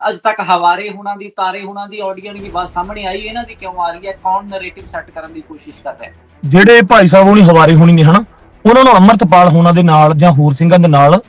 ਅੱਜ ਤੱਕ ਹਵਾਰੇ ਹੋਣਾ ਦੀ ਤਾਰੇ ਹੋਣਾ ਦੀ ਆਡੀਓ ਨਹੀਂ ਬਾਤ ਸਾਹਮਣੇ ਆਈ ਇਹਨਾਂ ਦੀ ਕਿਉਂ ਆ ਰਹੀ ਹੈ? ਕੌਣ ਨੈਰੇਟਿਵ ਸੈੱਟ ਕਰਨ ਦੀ ਕੋਸ਼ਿਸ਼ ਕਰ ਰਿਹਾ ਜਿਹੜੇ ਭਾਈ ਸਾਹਿਬ ਹੋਣੀ ਹਵਾਰੇ ਹੋਣੀ ਨੇ ਹਨਾ ਉਹਨਾਂ ਨੂੰ ਅੰਮ੍ਰਿਤਪਾਲ ਹੋਣਾ ਦੇ ਨਾਲ ਜਾਂ ਹੋਰ ਸਿੰਘਾਂ ਦੇ ਨਾਲ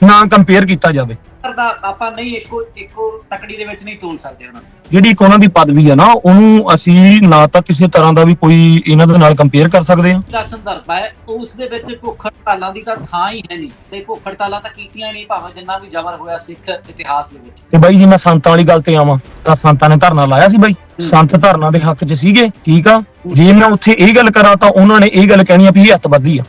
ਨਾ ਕੰਪੇਅਰ ਕੀਤਾ ਜਾਵੇ। ਪਰ ਦਾ ਆਪਾਂ ਨਹੀਂ ਇੱਕੋ ਇੱਕੋ ਤਕੜੀ ਦੇ ਵਿੱਚ ਨਹੀਂ ਤੋਲ ਸਕਦੇ ਉਹਨਾਂ ਨੂੰ। ਜਿਹੜੀ ਇੱਕ ਉਹਨਾਂ ਦੀ ਪਦਵੀ ਆ ਨਾ ਉਹਨੂੰ ਅਸੀਂ ਨਾ ਤਾਂ ਕਿਸੇ ਤਰ੍ਹਾਂ ਦਾ ਵੀ ਕੋਈ ਇਹਨਾਂ ਦੇ ਨਾਲ ਕੰਪੇਅਰ ਕਰ ਸਕਦੇ ਹਾਂ। ਦਾ ਸੰਦਰਭ ਹੈ ਉਸ ਦੇ ਵਿੱਚ ਭੁੱਖ ਹੜਤਾਲਾਂ ਦੀ ਤਾਂ ਥਾਂ ਹੀ ਹੈ ਨਹੀਂ। ਤੇ ਭੁੱਖ ਹੜਤਾਲਾਂ ਤਾਂ ਕੀਤੀਆਂ ਨਹੀਂ ਭਾਵੇਂ ਜਿੰਨਾ ਵੀ ਜ਼ਬਰ ਹੋਇਆ ਸਿੱਖ ਇਤਿਹਾਸ ਦੇ ਵਿੱਚ। ਤੇ ਬਾਈ ਜੀ ਮੈਂ ਸੰਤਾਂ ਵਾਲੀ ਗੱਲ ਤੇ ਆਵਾਂ। ਤਾਂ ਸੰਤਾਂ ਨੇ ਧਰਨਾ ਲਾਇਆ ਸੀ ਬਾਈ। ਸੰਤ ਧਰਨਾ ਦੇ ਹੱਕ 'ਚ ਸੀਗੇ ਠੀਕ ਆ? ਜੇ ਮੈਂ ਉੱਥੇ ਇਹ ਗੱਲ ਕਰਾਂ ਤਾਂ ਉਹਨਾਂ ਨੇ ਇਹ ਗੱਲ ਕਹਿਣੀ ਆ ਵੀ ਇਹ ਅੱਤਵਾਦੀ ਆ।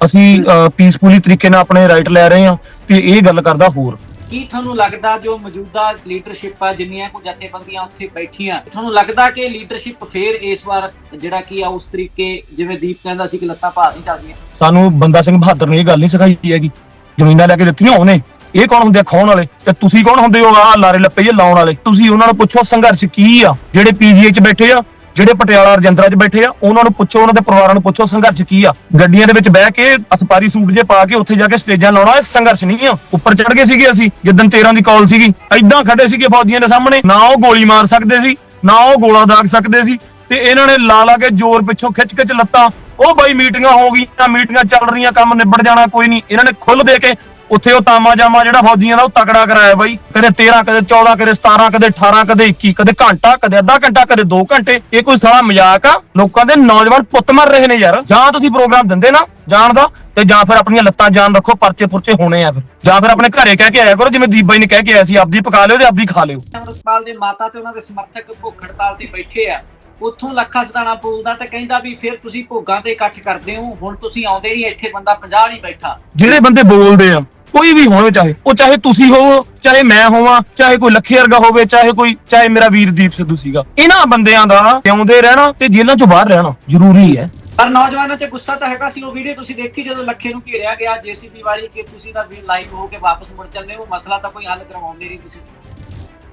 ਅਸੀਂ ਪੀਸਫੁਲੀ ਤਰੀਕੇ ਨਾਲ ਆਪਣੇ ਰਾਈਟ ਲੈ ਰਹੇ ਆ ਤੇ ਇਹ ਗੱਲ ਕਰਦਾ ਹੋਰ। ਕੀ ਤੁਹਾਨੂੰ ਲੱਗਦਾ ਜੋ ਮੌਜੂਦਾ ਲੀਡਰਸ਼ਿਪ ਆ, ਜਿੰਨੀਆਂ ਕੋ ਜਥੇਬੰਦੀਆਂ ਉੱਥੇ ਬੈਠੀਆਂ, ਤੁਹਾਨੂੰ ਲੱਗਦਾ ਕਿ ਲੀਡਰਸ਼ਿਪ ਫੇਰ ਇਸ ਵਾਰ ਜਿਹੜਾ ਕੀ ਆ, ਉਸ ਤਰੀਕੇ ਜਿਵੇਂ ਦੀਪ ਕਹਿੰਦਾ ਸੀ ਕਿ ਲੱਤਾਂ ਭਾਰ ਨਹੀਂ ਚੱਲਦੀਆਂ? ਸਾਨੂੰ ਬੰਦਾ ਸਿੰਘ ਬਹਾਦਰ ਨੇ ਇਹ ਗੱਲ ਨਹੀਂ ਸਿਖਾਈ ਹੈਗੀ। ਜ਼ਮੀਨਾਂ ਲੈ ਕੇ ਦਿੱਤੀਆਂ ਉਹਨੇ। ਇਹ ਕੌਣ ਹੁੰਦੇ ਆ? ਖਾਣ ਵਾਲੇ। ਤੇ ਤੁਸੀਂ ਕੌਣ ਹੁੰਦੇ ਹੋ? ਆ ਲਾਰੇ ਲੱਪੇ ਜੇ ਲਾਉਣ ਵਾਲੇ। ਤੁਸੀਂ ਉਹਨਾਂ ਨੂੰ ਪੁੱਛੋ ਸੰਘਰਸ਼ ਕੀ ਆ? ਜਿਹੜੇ ਪੀਜੀਏ 'ਚ ਬੈਠੇ ਆ ਜਿਹੜੇ ਪਟਿਆਲਾ ਰਜਿੰਦਰਾ 'ਚ ਬੈਠੇ ਆ, ਉਹਨਾਂ ਨੂੰ ਪੁੱਛੋ, ਉਹਨਾਂ ਦੇ ਪਰਿਵਾਰਾਂ ਨੂੰ ਪੁੱਛੋ, ਸੰਘਰਸ਼ ਕੀ ਆ? ਗੱਡੀਆਂ ਦੇ ਵਿੱਚ ਬਹਿ ਕੇ ਅਸਪਾਰੀ ਸੂਟ ਜੇ ਪਾ ਕੇ ਉੱਥੇ ਜਾ ਕੇ ਸਟੇਜਾਂ ਲਾਉਣਾ, ਇਹ ਸੰਘਰਸ਼ ਨਹੀਂ ਆ। ਉੱਪਰ ਚੜ ਗਏ ਸੀਗੇ ਅਸੀਂ, ਜਿੱਦਣ 13 ਦੀ ਕਾਲ ਸੀਗੀ। ਐਦਾਂ ਖੜੇ ਸੀਗੇ ਫੌਜੀਆਂ ਦੇ ਸਾਹਮਣੇ, ਨਾ ਉਹ ਗੋਲੀ ਮਾਰ ਸਕਦੇ ਸੀ, ਨਾ ਉਹ ਗੋਲਾ ਦਾਗ ਸਕਦੇ ਸੀ, ਤੇ ਇਹਨਾਂ ਨੇ ਲਾ ਲਾ ਕੇ ਜ਼ੋਰ ਪਿੱਛੋਂ ਖਿੱਚ ਖਿੱਚ ਲੱਤਾਂ। ਉਹ ਬਾਈ ਮੀਟਿੰਗਾਂ ਹੋ ਗਈਆਂ, ਮੀਟਿੰਗਾਂ ਚੱਲ ਰਹੀਆਂ, ਕੰਮ ਨਿਬੜ ਜਾਣਾ, ਕੋਈ ਨਹੀਂ। ਇਹਨਾਂ ਨੇ ਖੁੱਲ ਦੇ ਕੇ ਉੱਥੇ ਉਹ ਤਾਮਾ ਜਾਮਾ ਜਿਹੜਾ ਫੌਜੀਆਂ ਦਾ ਉਹ ਤਕੜਾ ਕਰਾਇਆ ਬਾਈ। ਕਦੇ 13 ਕਦੇ 14 ਕਦੇ 17 ਕਦੇ 18 ਕਦੇ 21 ਕਦੇ ਘੰਟਾ ਕਦੇ ਅੱਧਾ ਘੰਟਾ ਕਦੇ 2 ਘੰਟੇ। ਇਹ ਕੋਈ ਸਾਲਾ ਮਜ਼ਾਕ ਆ। ਲੋਕਾਂ ਦੇ ਨੌਜਵਾਨ ਪੁੱਤ ਮਰ ਰਹੇ ਨੇ ਯਾਰ। ਜਾਂ ਤੁਸੀਂ ਪ੍ਰੋਗਰਾਮ ਦਿੰਦੇ ਨਾ ਜਾਣ ਦਾ ਤੇ ਜਾਂ ਫਿਰ ਆਪਣੀਆਂ ਲੱਤਾਂ ਜਾਨ ਰੱਖੋ ਪਰਚੇ ਪੁਰਚੇ ਹੋਣੇ ਆ ਫਿਰ। ਜਾਂ ਫਿਰ ਆਪਣੇ ਘਰੇ ਕਹਿ ਕੇ ਆਇਆ ਕਰੋ ਜਿਵੇਂ ਦੀਪ ਬਾਈ ਨੇ ਕਹਿ ਕੇ ਆਇਆ ਸੀ ਆਪਦੀ ਪਕਾ ਲਿਓ ਤੇ ਆਪਦੀ ਖਾ ਲਿਓ। ਅਮਰਪਾਲ ਦੇ ਮਾਤਾ ਤੇ ਉਹਨਾਂ ਦੇ ਸਮਰਥਕ ਭੁੱਖ ਹੜਤਾਲ ਤੇ ਬੈਠੇ ਆ। ਉੱਥੋਂ ਲੱਖਾ ਸਦਾਣਾ ਬੋਲਦਾ ਤੇ ਕਹਿੰਦਾ ਵੀ ਫਿਰ ਤੁਸੀਂ ਭੋਗਾਂ ਤੇ ਇਕੱਠ ਕਰਦੇ ਹੋ ਹੁਣ ਤੁਸੀਂ ਆਉਂਦੇ ਨਹੀਂ ਇੱਥੇ ਬੰਦਾ 50 ਨਹੀਂ ਬੈਠਾ। ਜਿਹੜੇ ਬੰਦੇ ਬੋਲਦੇ ਆ ਕੋਈ ਵੀ ਹੋਵੇ ਚਾਹੇ ਉਹ ਚਾਹੇ ਤੁਸੀਂ ਹੋਵੋ ਚਾਹੇ ਮੈਂ ਹੋਵਾਂ ਚਾਹੇ ਕੋਈ ਲੱਖੇ ਵਰਗਾ ਹੋਵੇ ਚਾਹੇ ਕੋਈ ਚਾਹੇ ਮੇਰਾ ਵੀਰ ਦੀਪ ਸਿੱਧੂ ਸੀਗਾ। ਇਹਨਾਂ ਬੰਦਿਆਂ ਦਾ ਜਿਉਂਦੇ ਰਹਿਣਾ ਤੇ ਜੇਲ੍ਹਾਂ ਚੋਂ ਬਾਹਰ ਰਹਿਣਾ ਜ਼ਰੂਰੀ ਹੈ। ਪਰ ਨੌਜਵਾਨਾਂ 'ਚ ਗੁੱਸਾ ਤਾਂ ਹੈਗਾ ਸੀ ਉਹ ਵੀਡੀਓ ਤੁਸੀਂ ਦੇਖੀ ਜਦੋਂ ਲੱਖੇ ਨੂੰ ਘੇਰਿਆ ਗਿਆ ਜੀਸੀਬੀ ਵਾਲੀ ਕਿ ਤੁਸੀਂ ਤਾਂ ਵੀ ਲਾਈਵ ਹੋ ਕੇ ਵਾਪਸ ਮੁੜ ਚੱਲੇ ਹੋ ਮਸਲਾ ਤਾਂ ਕੋਈ ਹੱਲ ਕਰਵਾਉਂਦੇ ਨਹੀਂ ਤੁਸੀਂ।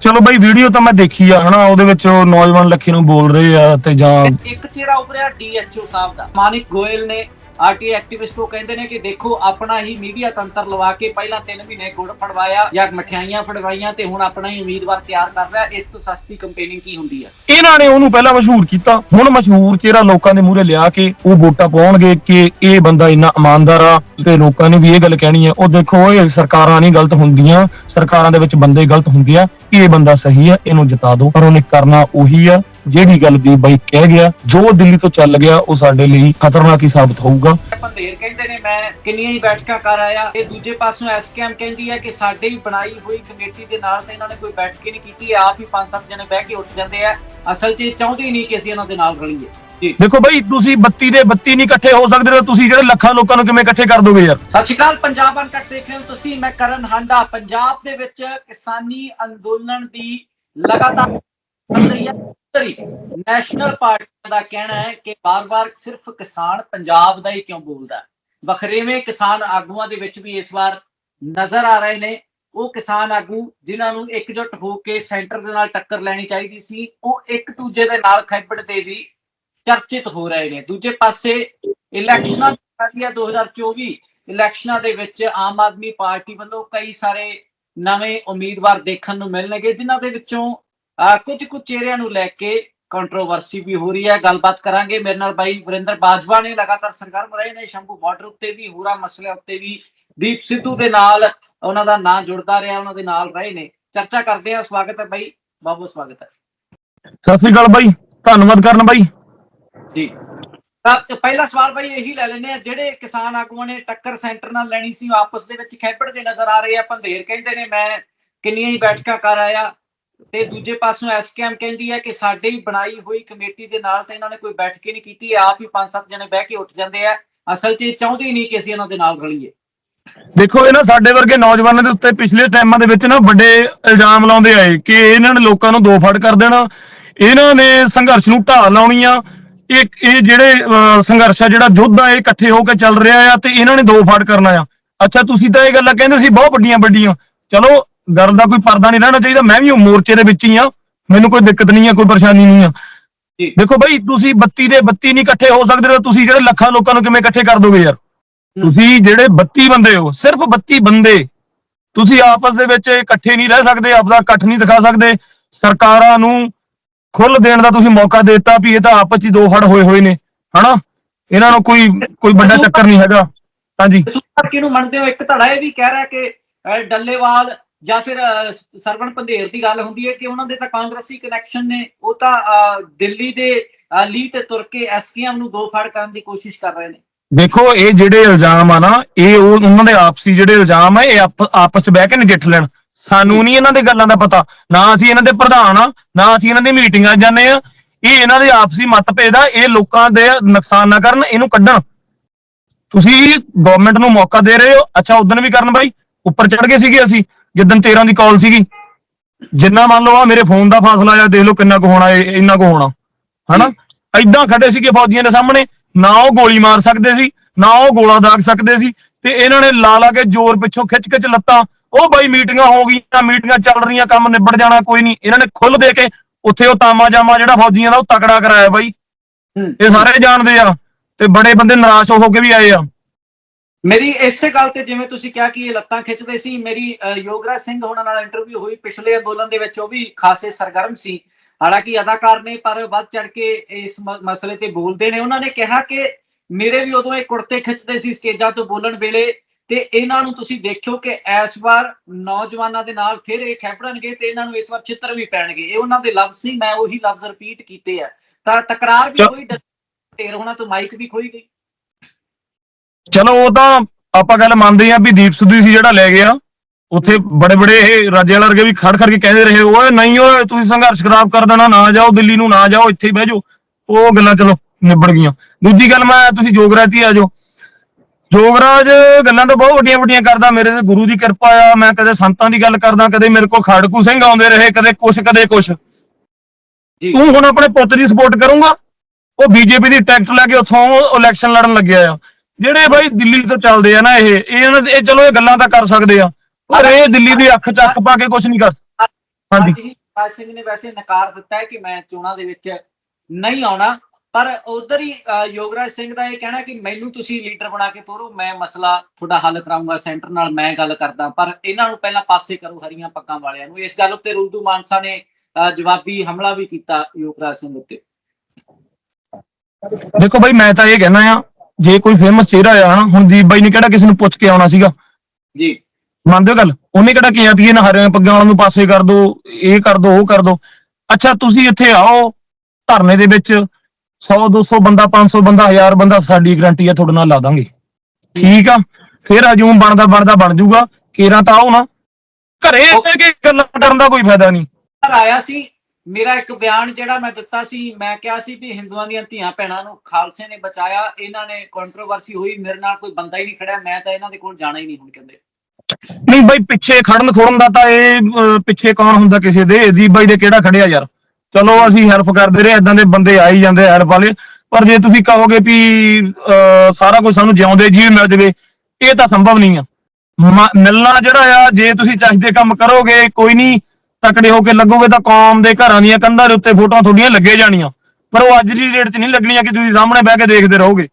ਚਲੋ ਬਾਈ ਵੀਡੀਓ ਤਾਂ ਮੈਂ ਦੇਖੀ ਆ ਹਨਾ ਉਹਦੇ ਵਿੱਚ ਉਹ ਨੌਜਵਾਨ ਲੱਖੇ ਨੂੰ ਬੋਲ ਰਹੇ ਆ ਤੇ ਜਾਂ ਇੱਕ ਚਿਹਰਾ ਉਭਰਿਆ ਡੀਐਚਓ ਸਾਹਿਬ ਦਾ। ਮਾਨਿਕ ਗੋਇਲ ਨੇ ਆਰਟੀ ਐਕਟਿਵਿਸਟ ਕੋ ਕਹਿੰਦੇ ਨੇ ਕਿ ਦੇਖੋ, ਆਪਣਾ ਹੀ ਮੀਡੀਆ ਤੰਤਰ ਲਵਾ ਕੇ ਪਹਿਲਾਂ 3 ਮਹੀਨੇ ਗੁੜ ਫੜਵਾਇਆ, ਜਾਂ ਮਠਿਆਈਆਂ ਫੜਵਾਈਆਂ ਤੇ ਹੁਣ ਆਪਣਾ ਹੀ ਉਮੀਦਵਾਰ ਤਿਆਰ ਕਰ ਰਿਹਾ। ਇਸ ਤੋਂ ਸਸਤੀ ਕੰਪੇਨਿੰਗ ਕੀ ਹੁੰਦੀ ਹੈ? ਇਹਨਾਂ ਨੇ ਉਹਨੂੰ ਪਹਿਲਾਂ ਮਸ਼ਹੂਰ ਕੀਤਾ। ਹੁਣ ਮਸ਼ਹੂਰ ਚਿਹਰਾ ਲੋਕਾਂ ਦੇ ਮੂਹਰੇ ਲਿਆ ਕੇ ਉਹ ਵੋਟਾਂ ਪਾਉਣਗੇ ਕਿ ਇਹ ਬੰਦਾ ਇੰਨਾ ਇਮਾਨਦਾਰ ਆ ਤੇ ਲੋਕਾਂ ਨੇ ਵੀ ਇਹ ਗੱਲ ਕਹਿਣੀ ਹੈ। ਉਹ ਦੇਖੋ, ਇਹ ਸਰਕਾਰਾਂ ਨਹੀਂ ਗਲਤ ਹੁੰਦੀਆਂ। ਸਰਕਾਰਾਂ ਦੇ ਵਿੱਚ ਬੰਦੇ ਗਲਤ ਹੁੰਦੇ ਆ। ਇਹ ਬੰਦਾ ਸਹੀ ਆ ਇਹਨੂੰ ਜਿਤਾ ਦਿਓ। ਪਰ ਉਹਨੇ ਕਰਨਾ ਉਹੀ ਆ। ਜਿਹੜੀ ਗੱਲ ਦੀ ਬਾਈ ਕਹਿ ਗਿਆ ਜੋ ਦਿੱਲੀ ਤੋਂ ਚੱਲ ਗਿਆ ਉਹ ਸਾਡੇ ਲਈ ਖਤਰਨਾਕ ਹੀ ਸਾਬਤ ਹੋਊਗਾ। ਪੰਦੇਰ ਕਹਿੰਦੇ ਨੇ ਮੈਂ ਕਿੰਨੀਆਂ ਹੀ ਬੈਠਕਾਂ ਕਰ ਆਇਆ। ਤੇ ਦੂਜੇ ਪਾਸੋਂ ਐਸਕੇਐਮ ਕਹਿੰਦੀ ਹੈ ਕਿ ਸਾਡੇ ਹੀ ਬਣਾਈ ਹੋਈ ਕਮੇਟੀ ਦੇ ਨਾਲ ਤਾਂ ਇਹਨਾਂ ਨੇ ਕੋਈ ਬੈਠਕ ਹੀ ਨਹੀਂ ਕੀਤੀ। ਆਪ ਹੀ ਪੰਜ ਸੱਤ ਜਣੇ ਬਹਿ ਕੇ ਉੱਠ ਜਾਂਦੇ ਆ। ਅਸਲ 'ਚ ਇਹ ਚਾਹੁੰਦੇ ਹੀ ਨਹੀਂ ਕਿ ਅਸੀਂ ਇਹਨਾਂ ਦੇ ਨਾਲ ਰਲੀਏ। ਦੇਖੋ ਬਾਈ ਤੁਸੀਂ 32 ਦੇ 32 ਨਹੀਂ ਇਕੱਠੇ ਹੋ ਸਕਦੇ ਤੇ ਤੁਸੀਂ ਜਿਹੜੇ ਲੱਖਾਂ ਲੋਕਾਂ ਨੂੰ ਕਿਵੇਂ ਇਕੱਠੇ ਕਰ ਦੋਗੇ ਯਾਰ? ਸਤਿ ਸ਼੍ਰੀ ਅਕਾਲ ਪੰਜਾਬ ਅਨਕਟ ਦੇਖ ਰਹੇ ਹੋ ਤੁਸੀਂ ਮੈਂ ਕਰਨ ਹਾਂਡਾ। ਪੰਜਾਬ ਦੇ ਵਿੱਚ ਕਿਸਾਨੀ ਅੰਦੋਲਨ ਦੀ ਲਗਾਤਾਰ ਤਰੀ। ਨੈਸ਼ਨਲ ਪਾਰਟੀ ਦਾ ਕਹਿਣਾ ਹੈ ਕਿ ਬਾਰ-ਬਾਰ ਸਿਰਫ ਕਿਸਾਨ ਪੰਜਾਬ ਦਾ ਹੀ ਕਿਉਂ ਬੋਲਦਾ ਹੈ। ਕਿਸਾਨ ਆਗੂਆਂ ਦੇ ਵਿੱਚ ਵੀ ਇਸ ਵਾਰ ਨਜ਼ਰ ਆ ਰਹੇ ਨੇ। ਉਹ ਕਿਸਾਨ ਆਗੂ ਜਿਨ੍ਹਾਂ ਨੂੰ ਇਕਜੁੱਟ ਹੋ ਕੇ ਸੈਂਟਰ ਦੇ ਨਾਲ ਟੱਕਰ ਲੈਣੀ ਚਾਹੀਦੀ ਸੀ, ਉਹ ਇੱਕ ਦੂਜੇ ਦੇ ਨਾਲ ਖੈਬੜ ਵੀ ਚਰਚਿਤ ਹੋ ਰਹੇ ਨੇ। ਦੂਜੇ ਪਾਸੇ ਇਲੈਕਸ਼ਨਾਂ ਚੱਲੀਆਂ 2024 ਇਲੈਕਸ਼ਨਾਂ ਦੇ ਵਿੱਚ ਆਮ ਆਦਮੀ ਪਾਰਟੀ ਵੱਲੋਂ ਕਈ ਸਾਰੇ ਨਵੇਂ ਉਮੀਦਵਾਰ ਦੇਖਣ ਨੂੰ ਮਿਲਣਗੇ, ਜਿਨ੍ਹਾਂ ਦੇ ਵਿੱਚੋਂ ਕੁਝ ਕੁ ਚਿਹਰਿਆਂ ਨੂੰ ਲੈ ਕੇ ਕੰਟਰੋਵਰਸੀ ਵੀ ਹੋ ਰਹੀ ਹੈ। ਗੱਲਬਾਤ ਕਰਾਂਗੇ। ਮੇਰੇ ਨਾਲ ਬਾਈ ਵਰਿੰਦਰ ਬਾਜਵਾ ਨੇ। ਲਗਾਤਾਰ ਸਰਗਰਮ ਰਹੇ ਨੇ। ਸ਼ੰਭੂ ਬਾਰਡਰ ਉੱਤੇ ਵੀ ਹੋਰਾਂ ਮਸਲਿਆਂ ਉੱਤੇ ਵੀ। ਦੀਪ ਸਿੱਧੂ ਦੇ ਨਾਲ ਉਹਨਾਂ ਦਾ ਨਾਂ ਜੁੜਦਾ ਰਿਹਾ ਉਹਨਾਂ ਦੇ ਨਾਲ ਰਹੇ ਨੇ। ਚਰਚਾ ਕਰਦੇ ਹਾਂ। ਸਵਾਗਤ ਹੈ ਬਾਈ। ਬਾਬੂ ਸਵਾਗਤ ਹੈ। ਸਤਿ ਸ੍ਰੀ ਅਕਾਲ ਬਾਈ। ਧੰਨਵਾਦ ਕਰਨ ਬਾਈ। ਜੀ। ਤਾਂ ਪਹਿਲਾ ਸਵਾਲ ਬਾਈ ਇਹੀ ਲੈ ਲੈਨੇ ਆ ਜਿਹੜੇ ਕਿਸਾਨ ਆਗੂਆਂ ਨੇ ਟੱਕਰ ਸੈਂਟਰ ਨਾਲ ਲੈਣੀ ਸੀ ਆਪਸ ਦੇ ਵਿੱਚ ਖੇਪੜਦੇ ਨਜ਼ਰ ਆ ਰਹੇ ਆ। ਪੰਧੇਰ ਕਹਿੰਦੇ ਨੇ ਮੈਂ ਕਿੰਨੀਆਂ ਹੀ ਬੈਠਕਾਂ ਕਰ ਆਇਆ। ਤੇ ਦੂਜੇ ਪਾਸੋਂ ਐਸਕੇਐਮ ਕਹਿੰਦੀ ਹੈ ਕਿ ਸਾਡੇ ਹੀ ਬਣਾਈ ਹੋਈ ਕਮੇਟੀ ਦੇ ਨਾਲ ਤਾਂ ਇਹਨਾਂ ਨੇ ਕੋਈ ਬੈਠਕ ਹੀ ਨਹੀਂ ਕੀਤੀ ਆਪ ਹੀ ਪੰਜ ਸੱਤ ਜਣੇ ਬਹਿ ਕੇ ਉੱਠ ਜਾਂਦੇ ਆ। ਅਸਲ 'ਚ ਇਹ ਚਾਹੁੰਦੇ ਹੀ ਨਹੀਂ ਕਿ ਅਸੀਂ ਇਹਨਾਂ ਦੇ ਨਾਲ ਰਲੀਏ। ਦੇਖੋ, ਇਹ ਨਾ ਸਾਡੇ ਵਰਗੇ ਨੌਜਵਾਨਾਂ ਦੇ ਉੱਤੇ ਪਿਛਲੇ ਟਾਈਮਾਂ ਦੇ ਵਿੱਚ ਨਾ ਵੱਡੇ ਇਲਜ਼ਾਮ ਲਾਉਂਦੇ ਆਏ ਕਿ ਇਹਨਾਂ ਨੇ ਲੋਕਾਂ ਨੂੰ ਦੋ ਫੜ ਕਰ ਦੇਣਾ। ਇਹਨਾਂ ਨੇ ਸੰਘਰਸ਼ ਨੂੰ ਢਾਹ ਲਾਉਣੀ ਆ ਇਹ ਇਹ ਜਿਹੜੇ ਸੰਘਰਸ਼ ਆ, ਜਿਹੜਾ ਯੁੱਧ ਆ, ਇਹ ਇਕੱਠੇ ਹੋ ਕੇ ਚੱਲ ਰਿਹਾ ਆ ਤੇ ਇਹਨਾਂ ਨੇ ਦੋ ਫੜ ਕਰਨਾ ਆ। ਅੱਛਾ, ਤੁਸੀਂ ਤਾਂ ਇਹ ਗੱਲਾਂ ਕਹਿੰਦੇ ਸੀ, ਬਹੁਤ ਵੱਡੀਆਂ ਵੱਡੀਆਂ ਚਲੋ ਗੱਲ ਦਾ ਕੋਈ ਪਰਦਾ ਨਹੀਂ ਰਹਿਣਾ ਚਾਹੀਦਾ ਮੈਂ ਵੀ ਉਹ ਮੋਰਚੇ ਦੇ ਵਿੱਚ ਹੀ ਆ ਮੈਨੂੰ ਕੋਈ ਦਿੱਕਤ ਨਹੀਂ ਆ ਕੋਈ ਪਰੇਸ਼ਾਨੀ ਨਹੀਂ ਆ ਜੀ। ਦੇਖੋ ਬਾਈ ਤੁਸੀਂ 32 ਦੇ 32 ਨਹੀਂ ਇਕੱਠੇ ਹੋ ਸਕਦੇ ਤੇ ਤੁਸੀਂ ਜਿਹੜੇ ਲੱਖਾਂ ਲੋਕਾਂ ਨੂੰ ਕਿਵੇਂ ਇਕੱਠੇ ਕਰ ਦੋਗੇ ਯਾਰ? ਤੁਸੀਂ ਜਿਹੜੇ 32 ਬੰਦੇ ਹੋ ਸਿਰਫ 32 ਬੰਦੇ ਤੁਸੀਂ ਆਪਸ ਦੇ ਵਿੱਚ ਇਕੱਠੇ ਨਹੀਂ ਰਹਿ ਸਕਦੇ ਆਪਦਾ ਇਕੱਠ ਨਹੀਂ ਦਿਖਾ ਸਕਦੇ। ਸਰਕਾਰਾਂ ਨੂੰ ਖੁੱਲ ਦੇਣ ਦਾ ਤੁਸੀਂ ਮੌਕਾ ਦੇ ਦਿੱਤਾ ਵੀ ਇਹ ਤਾਂ ਆਪਸ 'ਚ ਹੀ ਦੋ ਫੜ ਹੋਏ ਹੋਏ ਨੇ ਹਨਾ? ਇਹਨਾਂ ਨੂੰ ਕੋਈ ਕੋਈ ਵੱਡਾ ਚੱਕਰ ਨਹੀਂ ਹੈਗਾ। ਹਾਂਜੀ। ਸੁਪਰ ਕਿਹਨੂੰ ਮੰਨਦੇ ਹੋ? ਇੱਕ ਧੜਾ ਇਹ ਵੀ ਕਹਿ ਰਿਹਾ ਕਿ ਅਹ, ਡੱਲੇਵਾਲ ਜਾਂ ਫਿਰ ਸਰਵਣ ਪੰਧੇਰ ਦੀ ਗੱਲ ਹੁੰਦੀ ਹੈ ਕਿ ਉਹਨਾਂ ਦੇ ਤਾਂ ਕਾਂਗਰਸੀ ਕਨੈਕਸ਼ਨ ਨੇ, ਉਹ ਤਾਂ ਦਿੱਲੀ ਦੇ ਲੀ ਤੇ ਤੁਰ ਕੇ ਐਸਕੇਐਮ ਨੂੰ ਦੋ ਫੜ ਕਰਨ ਦੀ ਕੋਸ਼ਿਸ਼ ਕਰ ਰਹੇ ਨੇ। ਦੇਖੋ, ਇਹ ਜਿਹੜੇ ਇਲਜ਼ਾਮ ਆ ਨਾ, ਇਹ ਉਹਨਾਂ ਦੇ ਆਪਸੀ ਜਿਹੜੇ ਇਲਜ਼ਾਮ ਆ, ਇਹ ਆਪਸ ਚ ਬਹਿ ਕੇ ਨਜਿੱਠ ਲੈਣ। ਸਾਨੂੰ ਨਹੀਂ ਇਹਨਾਂ ਦੇ ਗੱਲਾਂ ਦਾ ਪਤਾ। ਨਾ ਅਸੀਂ ਇਹਨਾਂ ਦੇ ਪ੍ਰਧਾਨ ਆ, ਨਾ ਅਸੀਂ ਇਹਨਾਂ ਦੀ ਮੀਟਿੰਗਾਂ 'ਚ ਜਾਂਦੇ ਆ। ਇਹ ਇਹਨਾਂ ਦੇ ਆਪਸੀ ਮਤਭੇਦ ਆ, ਇਹ ਲੋਕਾਂ ਦੇ ਨੁਕਸਾਨ ਨਾ ਕਰਨ, ਇਹਨੂੰ ਕੱਢਣ। ਤੁਸੀਂ ਗਵਰਨਮੈਂਟ ਨੂੰ ਮੌਕਾ ਦੇ ਰਹੇ ਹੋ। ਅੱਛਾ ਉਦੋਂ ਵੀ ਕਰਨ ਬਾਈ। ਉੱਪਰ ਚੜ ਗਏ ਸੀਗੇ ਅਸੀਂ। ਜਿੱਦਣ 13 ਦੀ ਕਾਲ ਸੀਗੀ ਜਿੰਨਾ ਮੰਨ ਲਓ ਆ ਮੇਰੇ ਫੋਨ ਦਾ ਫਾਸਲਾ ਆ ਦੇਖ ਲਓ ਕਿੰਨਾ ਕੁ ਹੋਣਾ ਇਹ- ਇੰਨਾ ਕੁ ਹੋਣਾ ਹਨਾ? ਐਦਾਂ ਖੜੇ ਸੀਗੇ ਫੌਜੀਆਂ ਦੇ ਸਾਹਮਣੇ ਨਾ ਉਹ ਗੋਲੀ ਮਾਰ ਸਕਦੇ ਸੀ ਨਾ ਉਹ ਗੋਲਾ ਦਾਗ ਸਕਦੇ ਸੀ ਤੇ ਇਹਨਾਂ ਨੇ ਲਾ ਲਾ ਕੇ ਜ਼ੋਰ ਪਿੱਛੋਂ ਖਿੱਚ ਖਿੱਚ ਲੱਤਾਂ ਉਹ ਬਾਈ ਮੀਟਿੰਗਾਂ ਹੋ ਗਈਆਂ ਮੀਟਿੰਗਾਂ ਚੱਲ ਰਹੀਆਂ ਕੰਮ ਨਿਬੜ ਜਾਣਾ ਕੋਈ ਨਹੀਂ ਇਹਨਾਂ ਨੇ ਖੁੱਲ ਦੇ ਕੇ ਉੱਥੇ ਉਹ ਤਾਮਾ ਜਾਮਾ ਜਿਹੜਾ ਫੌਜੀਆਂ ਦਾ ਉਹ ਤਕੜਾ ਕਰਾਇਆ ਬਾਈ। ਹੂੰ। ਇਹ ਸਾਰੇ ਜਾਣਦੇ ਆ ਤੇ ਬੜੇ ਬੰਦੇ ਨਿਰਾਸ਼ ਹੋ ਕੇ ਵੀ ਆਏ ਆ। ਮੇਰੀ ਇਸੇ ਗੱਲ ਤੇ ਜਿਵੇਂ ਤੁਸੀਂ ਕਿਹਾ ਕਿ ਇਹ ਲੱਤਾਂ ਖਿੱਚਦੇ ਸੀ ਮੇਰੀ ਯੋਗਰਾਜ ਸਿੰਘ ਹੋਣਾ ਨਾਲ ਇੰਟਰਵਿਊ ਹੋਈ ਪਿਛਲੇ ਅੰਦੋਲਨ ਦੇ ਵਿੱਚ ਉਹ ਵੀ ਖਾਸੇ ਸਰਗਰਮ ਸੀ। ਹਾਲਾਂਕਿ ਅਦਾਕਾਰ ਨੇ ਪਰ ਵੱਧ ਚੜ ਕੇ ਇਸ ਮਸਲੇ ਤੇ ਬੋਲਦੇ ਨੇ। ਉਹਨਾਂ ਨੇ ਕਿਹਾ ਕਿ ਮੇਰੇ ਵੀ ਉਦੋਂ ਇਹ ਕੁੜਤੇ ਖਿੱਚਦੇ ਸੀ ਸਟੇਜਾਂ ਤੋਂ ਬੋਲਣ ਵੇਲੇ ਤੇ ਇਹਨਾਂ ਨੂੰ ਤੁਸੀਂ ਦੇਖਿਓ ਕਿ ਇਸ ਵਾਰ ਨੌਜਵਾਨਾਂ ਦੇ ਨਾਲ ਫਿਰ ਇਹ ਖੈਪੜਨਗੇ ਤੇ ਇਹਨਾਂ ਨੂੰ ਇਸ ਵਾਰ ਚਿੱਤਰ ਵੀ ਪੈਣਗੇ। ਇਹ ਉਹਨਾਂ ਦੇ ਲਫ਼ਜ਼ ਸੀ ਮੈਂ ਉਹੀ ਲਫ਼ਜ਼ ਰਿਪੀਟ ਕੀਤੇ ਆ। ਤਾਂ ਤਕਰਾਰ ਵੀ। ਹੋਈ ਢੇਰ ਹੋਣਾ ਤੋਂ ਮਾਈਕ ਵੀ ਖੋਈ ਗਈ। ਚਲੋ ਉਹ ਤਾਂ ਆਪਾਂ ਗੱਲ ਮੰਨਦੇ ਆ ਵੀ ਦੀਪ ਸਿੱਧੂ ਸੀ ਜਿਹੜਾ ਲੈ ਗਿਆ ਉੱਥੇ ਬੜੇ ਬੜੇ ਇਹ ਰਾਜੇ ਵਾਲੇ ਵਰਗੇ ਵੀ ਖੜ ਖੜ ਕੇ ਕਹਿੰਦੇ ਰਹੇ ਓਏ ਨਹੀਂ ਓਏ ਤੁਸੀਂ ਸੰਘਰਸ਼ ਖਰਾਬ ਕਰ ਦੇਣਾ ਨਾ ਜਾਓ ਦਿੱਲੀ ਨੂੰ ਨਾ ਜਾਓ ਇੱਥੇ ਹੀ ਬਹਿ ਜਾਓ। ਉਹ ਗੱਲਾਂ ਚਲੋ ਨਿਬੜ ਗਈਆਂ। ਦੂਜੀ ਗੱਲ ਮੈਂ ਤੁਸੀਂ ਜੋਗਰਾਜ ਹੀ ਆ ਜਾਓ। ਜੋਗਰਾਜ ਗੱਲਾਂ ਤਾਂ ਬਹੁਤ ਵੱਡੀਆਂ ਵੱਡੀਆਂ ਕਰਦਾ ਮੇਰੇ ਤੇ ਗੁਰੂ ਦੀ ਕਿਰਪਾ ਆ ਮੈਂ ਕਦੇ ਸੰਤਾਂ ਦੀ ਗੱਲ ਕਰਦਾ ਕਦੇ ਮੇਰੇ ਕੋਲ ਖੜਕੂ ਸਿੰਘ ਆਉਂਦੇ ਰਹੇ ਕਦੇ ਕੁਛ ਕਦੇ ਕੁਛ। ਤੂੰ ਹੁਣ ਆਪਣੇ ਪੁੱਤ ਦੀ ਸਪੋਰਟ ਕਰੂੰਗਾ ਉਹ ਬੀਜੇਪੀ ਦੀ ਟਿਕਟ ਲੈ ਕੇ ਉੱਥੋਂ ਇਲੈਕਸ਼ਨ ਲੜਨ ਲੱਗਿਆ ਆ। ਜਿਹੜੇ ਬਾਈ ਦਿੱਲੀ ਤੋਂ ਚੱਲਦੇ ਆ ਨਾ ਇਹ ਇਹ ਇਹਨਾਂ ਦੇ- ਇਹ ਚਲੋ ਇਹ ਗੱਲਾਂ ਤਾਂ ਕਰ ਸਕਦੇ ਆ ਪਰ ਇਹ ਦਿੱਲੀ ਦੀ ਅੱਖ ਚੱਕ ਪਾ ਕੇ ਕੁਝ ਨਹੀਂ ਕਰ ਹਾਂਜੀ। ਅੱਜ ਹੀ ਰਾਜ ਸਿੰਘ ਨੇ ਵੈਸੇ ਨਕਾਰ ਦਿੱਤਾ ਹੈ ਕਿ ਮੈਂ ਚੋਣਾਂ ਦੇ ਵਿੱਚ ਨਹੀਂ ਆਉਣਾ ਪਰ ਉਧਰ ਹੀ ਯੋਗਰਾਜ ਸਿੰਘ ਦਾ ਇਹ ਕਹਿਣਾ ਕਿ ਮੈਨੂੰ ਤੁਸੀਂ ਲੀਡਰ ਬਣਾ ਕੇ ਤੋਰੋ ਮੈਂ ਮਸਲਾ ਤੁਹਾਡਾ ਹੱਲ ਕਰਾਉਂਗਾ ਸੈਂਟਰ ਨਾਲ ਮੈਂ ਗੱਲ ਕਰਦਾ ਪਰ ਇਹਨਾਂ ਨੂੰ ਪਹਿਲਾਂ ਪਾਸੇ ਕਰੋ ਹਰੀਆਂ ਪੱਗਾਂ ਵਾਲਿਆਂ ਨੂੰ। ਇਸ ਗੱਲ ਉੱਤੇ ਰੁਲਦੂ ਮਾਨਸਾ ਨੇ ਜਵਾਬੀ ਹਮਲਾ ਵੀ ਕੀਤਾ ਯੋਗਰਾਜ ਸਿੰਘ ਉੱਤੇ। ਦੇਖੋ ਬਾਈ ਮੈਂ ਤਾਂ ਇਹ ਕਹਿਣਾ ਆ ਜੇ ਕੋਈ ਫੇਮਸ ਚਿਹਰਾ ਆ ਹਨਾ ਹੁਣ ਦੀਪ ਬਾਈ ਨੇ ਕਿਹੜਾ ਕਿਸੇ ਨੂੰ ਪੁੱਛ ਕੇ ਆਉਣਾ ਸੀਗਾ? ਜੀ। ਮੰਨਦੇ ਹੋ ਗੱਲ? ਉਹਨੇ ਕਿਹੜਾ ਕਿਹਾ ਵੀ ਇਹਨਾਂ ਹਰਿਆਂ ਪੱਗਾਂ ਵਾਲਿਆਂ ਨੂੰ ਪਾਸੇ ਕਰ ਦੋ ਇਹ ਕਰ ਦੋ ਉਹ ਕਰ ਦੋ। ਅੱਛਾ ਤੁਸੀਂ ਇੱਥੇ ਆਓ ਧਰਨੇ ਦੇ ਵਿੱਚ 100 200 ਬੰਦਾ 500 ਬੰਦਾ 1000 ਬੰਦਾ ਸਾਡੀ ਗਰੰਟੀ ਆ ਤੁਹਾਡੇ ਨਾਲ ਲਾ ਦਾਂਗੇ। ਠੀਕ ਆ? ਫਿਰ ਹਜੂਮ ਬਣਦਾ ਬਣਦਾ ਬਣ ਜਾਊਗਾ ਕੇਰਾਂ ਤਾਂ ਆਓ ਨਾ। ਘਰੇ ਇੱਥੇ ਕੇ ਗੱਲਾਂ ਕਰਨ ਦਾ ਕੋਈ ਫਾਇਦਾ ਨਹੀਂ। ਆਇਆ ਸੀ ਮੇਰਾ ਇੱਕ ਬਿਆਨ ਜਿਹੜਾ ਮੈਂ ਦਿੱਤਾ ਸੀ ਮੈਂ ਕਿਹਾ ਸੀ ਵੀ ਹਿੰਦੂਆਂ ਦੀਆਂ ਧੀਆਂ ਭੈਣਾਂ ਨੂੰ ਖਾਲਸੇ ਨੇ ਬਚਾਇਆ ਇਹਨਾਂ ਨੇ ਕੰਟਰੋਵਰਸੀ ਹੋਈ ਮੇਰੇ ਨਾਲ ਕੋਈ ਬੰਦਾ ਹੀ ਨਹੀਂ ਖੜਿਆ ਮੈਂ ਤਾਂ ਇਹਨਾਂ ਦੇ ਕੋਲ ਜਾਣਾ ਹੀ ਨਹੀਂ ਹੁਣ ਕਹਿੰਦੇ। ਨਹੀਂ ਬਾਈ ਪਿੱਛੇ ਖੜਨ ਖੋੜਨ ਦਾ ਤਾਂ ਇਹ ਪਿੱਛੇ ਕੌਣ ਹੁੰਦਾ ਕਿਸੇ ਦੇ? ਦੀਪ ਬਾਈ ਦੇ ਕਿਹੜਾ ਖੜਿਆ ਯਾਰ? ਚਲੋ ਅਸੀਂ ਹੈਲਪ ਕਰਦੇ ਰਹੇ ਇਦਾਂ ਦੇ ਬੰਦੇ ਆ ਹੀ ਜਾਂਦੇ ਹੈਲਪ ਵਾਲੇ। ਪਰ ਜੇ ਤੁਸੀਂ ਕਹੋਗੇ ਵੀ ਅਹ, ਸਾਰਾ ਕੁਝ ਸਾਨੂੰ ਜਿਉਂਦੇ ਜੀ ਮਿਲ ਜਾਵੇ ਇਹ ਤਾਂ ਸੰਭਵ ਨਹੀਂ ਆ। ਮਿਲਣਾ ਜਿਹੜਾ ਆ ਜੇ ਤੁਸੀਂ ਚਾਹੀਦੇ ਕੰਮ ਕਰੋਗੇ ਕੋਈ ਨਹੀਂ ਤਕੜੇ ਹੋ ਕੇ ਲੱਗੋਗੇ ਤਾਂ ਕੌਮ ਦੇ ਘਰਾਂ ਦੀਆਂ ਕੰਧਾਂ ਦੇ ਉੱਤੇ ਫੋਟੋਆਂ ਤੁਹਾਡੀਆਂ ਲੱਗੇ ਜਾਣੀਆਂ। ਪਰ ਉਹ ਅੱਜ ਦੀ ਡੇਟ 'ਚ ਨਹੀਂ ਲੱਗਣੀਆਂ ਕਿ ਤੁਸੀਂ ਸਾਹਮਣੇ ਬਹਿ ਕੇ ਦੇਖਦੇ ਰਹੋਗੇ।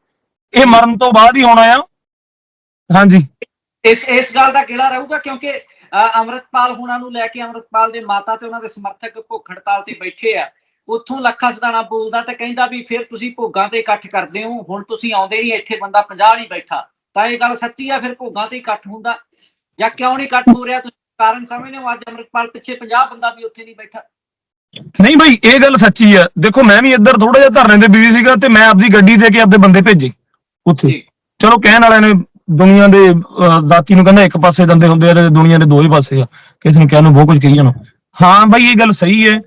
ਇਹ ਮਰਨ ਤੋਂ ਬਾਅਦ ਹੀ ਹੋਣਾ ਆ। ਹਾਂਜੀ। ਇਸ ਇਸ ਗੱਲ ਦਾ ਗਿਲਾ ਰਹੂਗਾ ਕਿਉਂਕਿ ਅ, ਹੁਣਾਂ ਨੂੰ ਲੈ ਕੇ ਅੰਮ੍ਰਿਤਪਾਲ ਦੇ ਮਾਤਾ ਤੇ ਉਹਨਾਂ ਦੇ ਸਮਰਥਕ ਭੁੱਖ ਹੜਤਾਲ ਤੇ ਬੈਠੇ ਆ। ਉੱਥੋਂ ਲੱਖਾ ਸਦਾਣਾ ਬੋਲਦਾ ਤੇ ਕਹਿੰਦਾ ਵੀ ਫਿਰ ਤੁਸੀਂ ਭੋਗਾਂ ਤੇ ਇਕੱਠ ਕਰਦੇ ਹੋ ਹੁਣ ਤੁਸੀਂ ਆਉਂਦੇ ਨਹੀਂ ਇੱਥੇ ਬੰਦਾ 50 ਨਹੀਂ ਬੈਠਾ। ਤਾਂ ਇਹ ਗੱਲ ਸੱਚੀ ਆ ਫਿਰ ਭੋਗਾਂ ਤੇ ਇਕੱਠ ਹੁੰਦਾ। ਜਾਂ ਕਿਉਂ ਨਹੀਂ ਇਕੱਠ ਹੋ ਰਿਹਾ ਤੁਸੀਂ ਕਾਰਨ ਸਮਝਦੇ ਹੋ? ਅੱਜ ਅੰਮ੍ਰਿਤਪਾਲ ਪਿੱਛੇ 50 ਬੰਦਾ ਵੀ ਉੱਥੇ ਨਹੀਂ ਬੈਠਾ। ਨਹੀਂ ਭਾਈ ਇਹ ਗੱਲ ਸੱਚੀ ਆ। ਦੇਖੋ ਮੈਂ ਵੀ ਇੱਧਰ ਥੋੜਾ ਜਿਹਾ ਧਰਨੇ ਤੇ ਬਿਜ਼ੀ ਸੀਗਾ ਤੇ ਮੈਂ ਆਪਦੀ ਗੱਡੀ ਦੇ ਕੇ ਆਪਦੇ ਬੰਦੇ ਭੇਜੇ ਉੱਥੇ। ਚਲੋ ਕਹਿਣ ਵਾਲਿਆਂ ਨੇ ਦੁਨੀਆ ਦੇ ਦਾਤੀ ਨੂੰ ਕਹਿੰਦਾ ਇੱਕ ਪਾਸੇ ਦੰਦੇ ਹੁੰਦੇ ਆ ਤੇ ਦੁਨੀਆ ਦੇ ਦੋ ਹੀ ਪਾਸੇ ਆ। ਕਿਸੇ ਨੂੰ ਕਹਿਣ ਨੂੰ ਬਹੁਤ ਕੁਝ ਕਹੀ ਜਾਣਾ। ਹਾਂ ਭਾਈ ਇਹ ਗੱਲ ਸਹੀ ਹੈ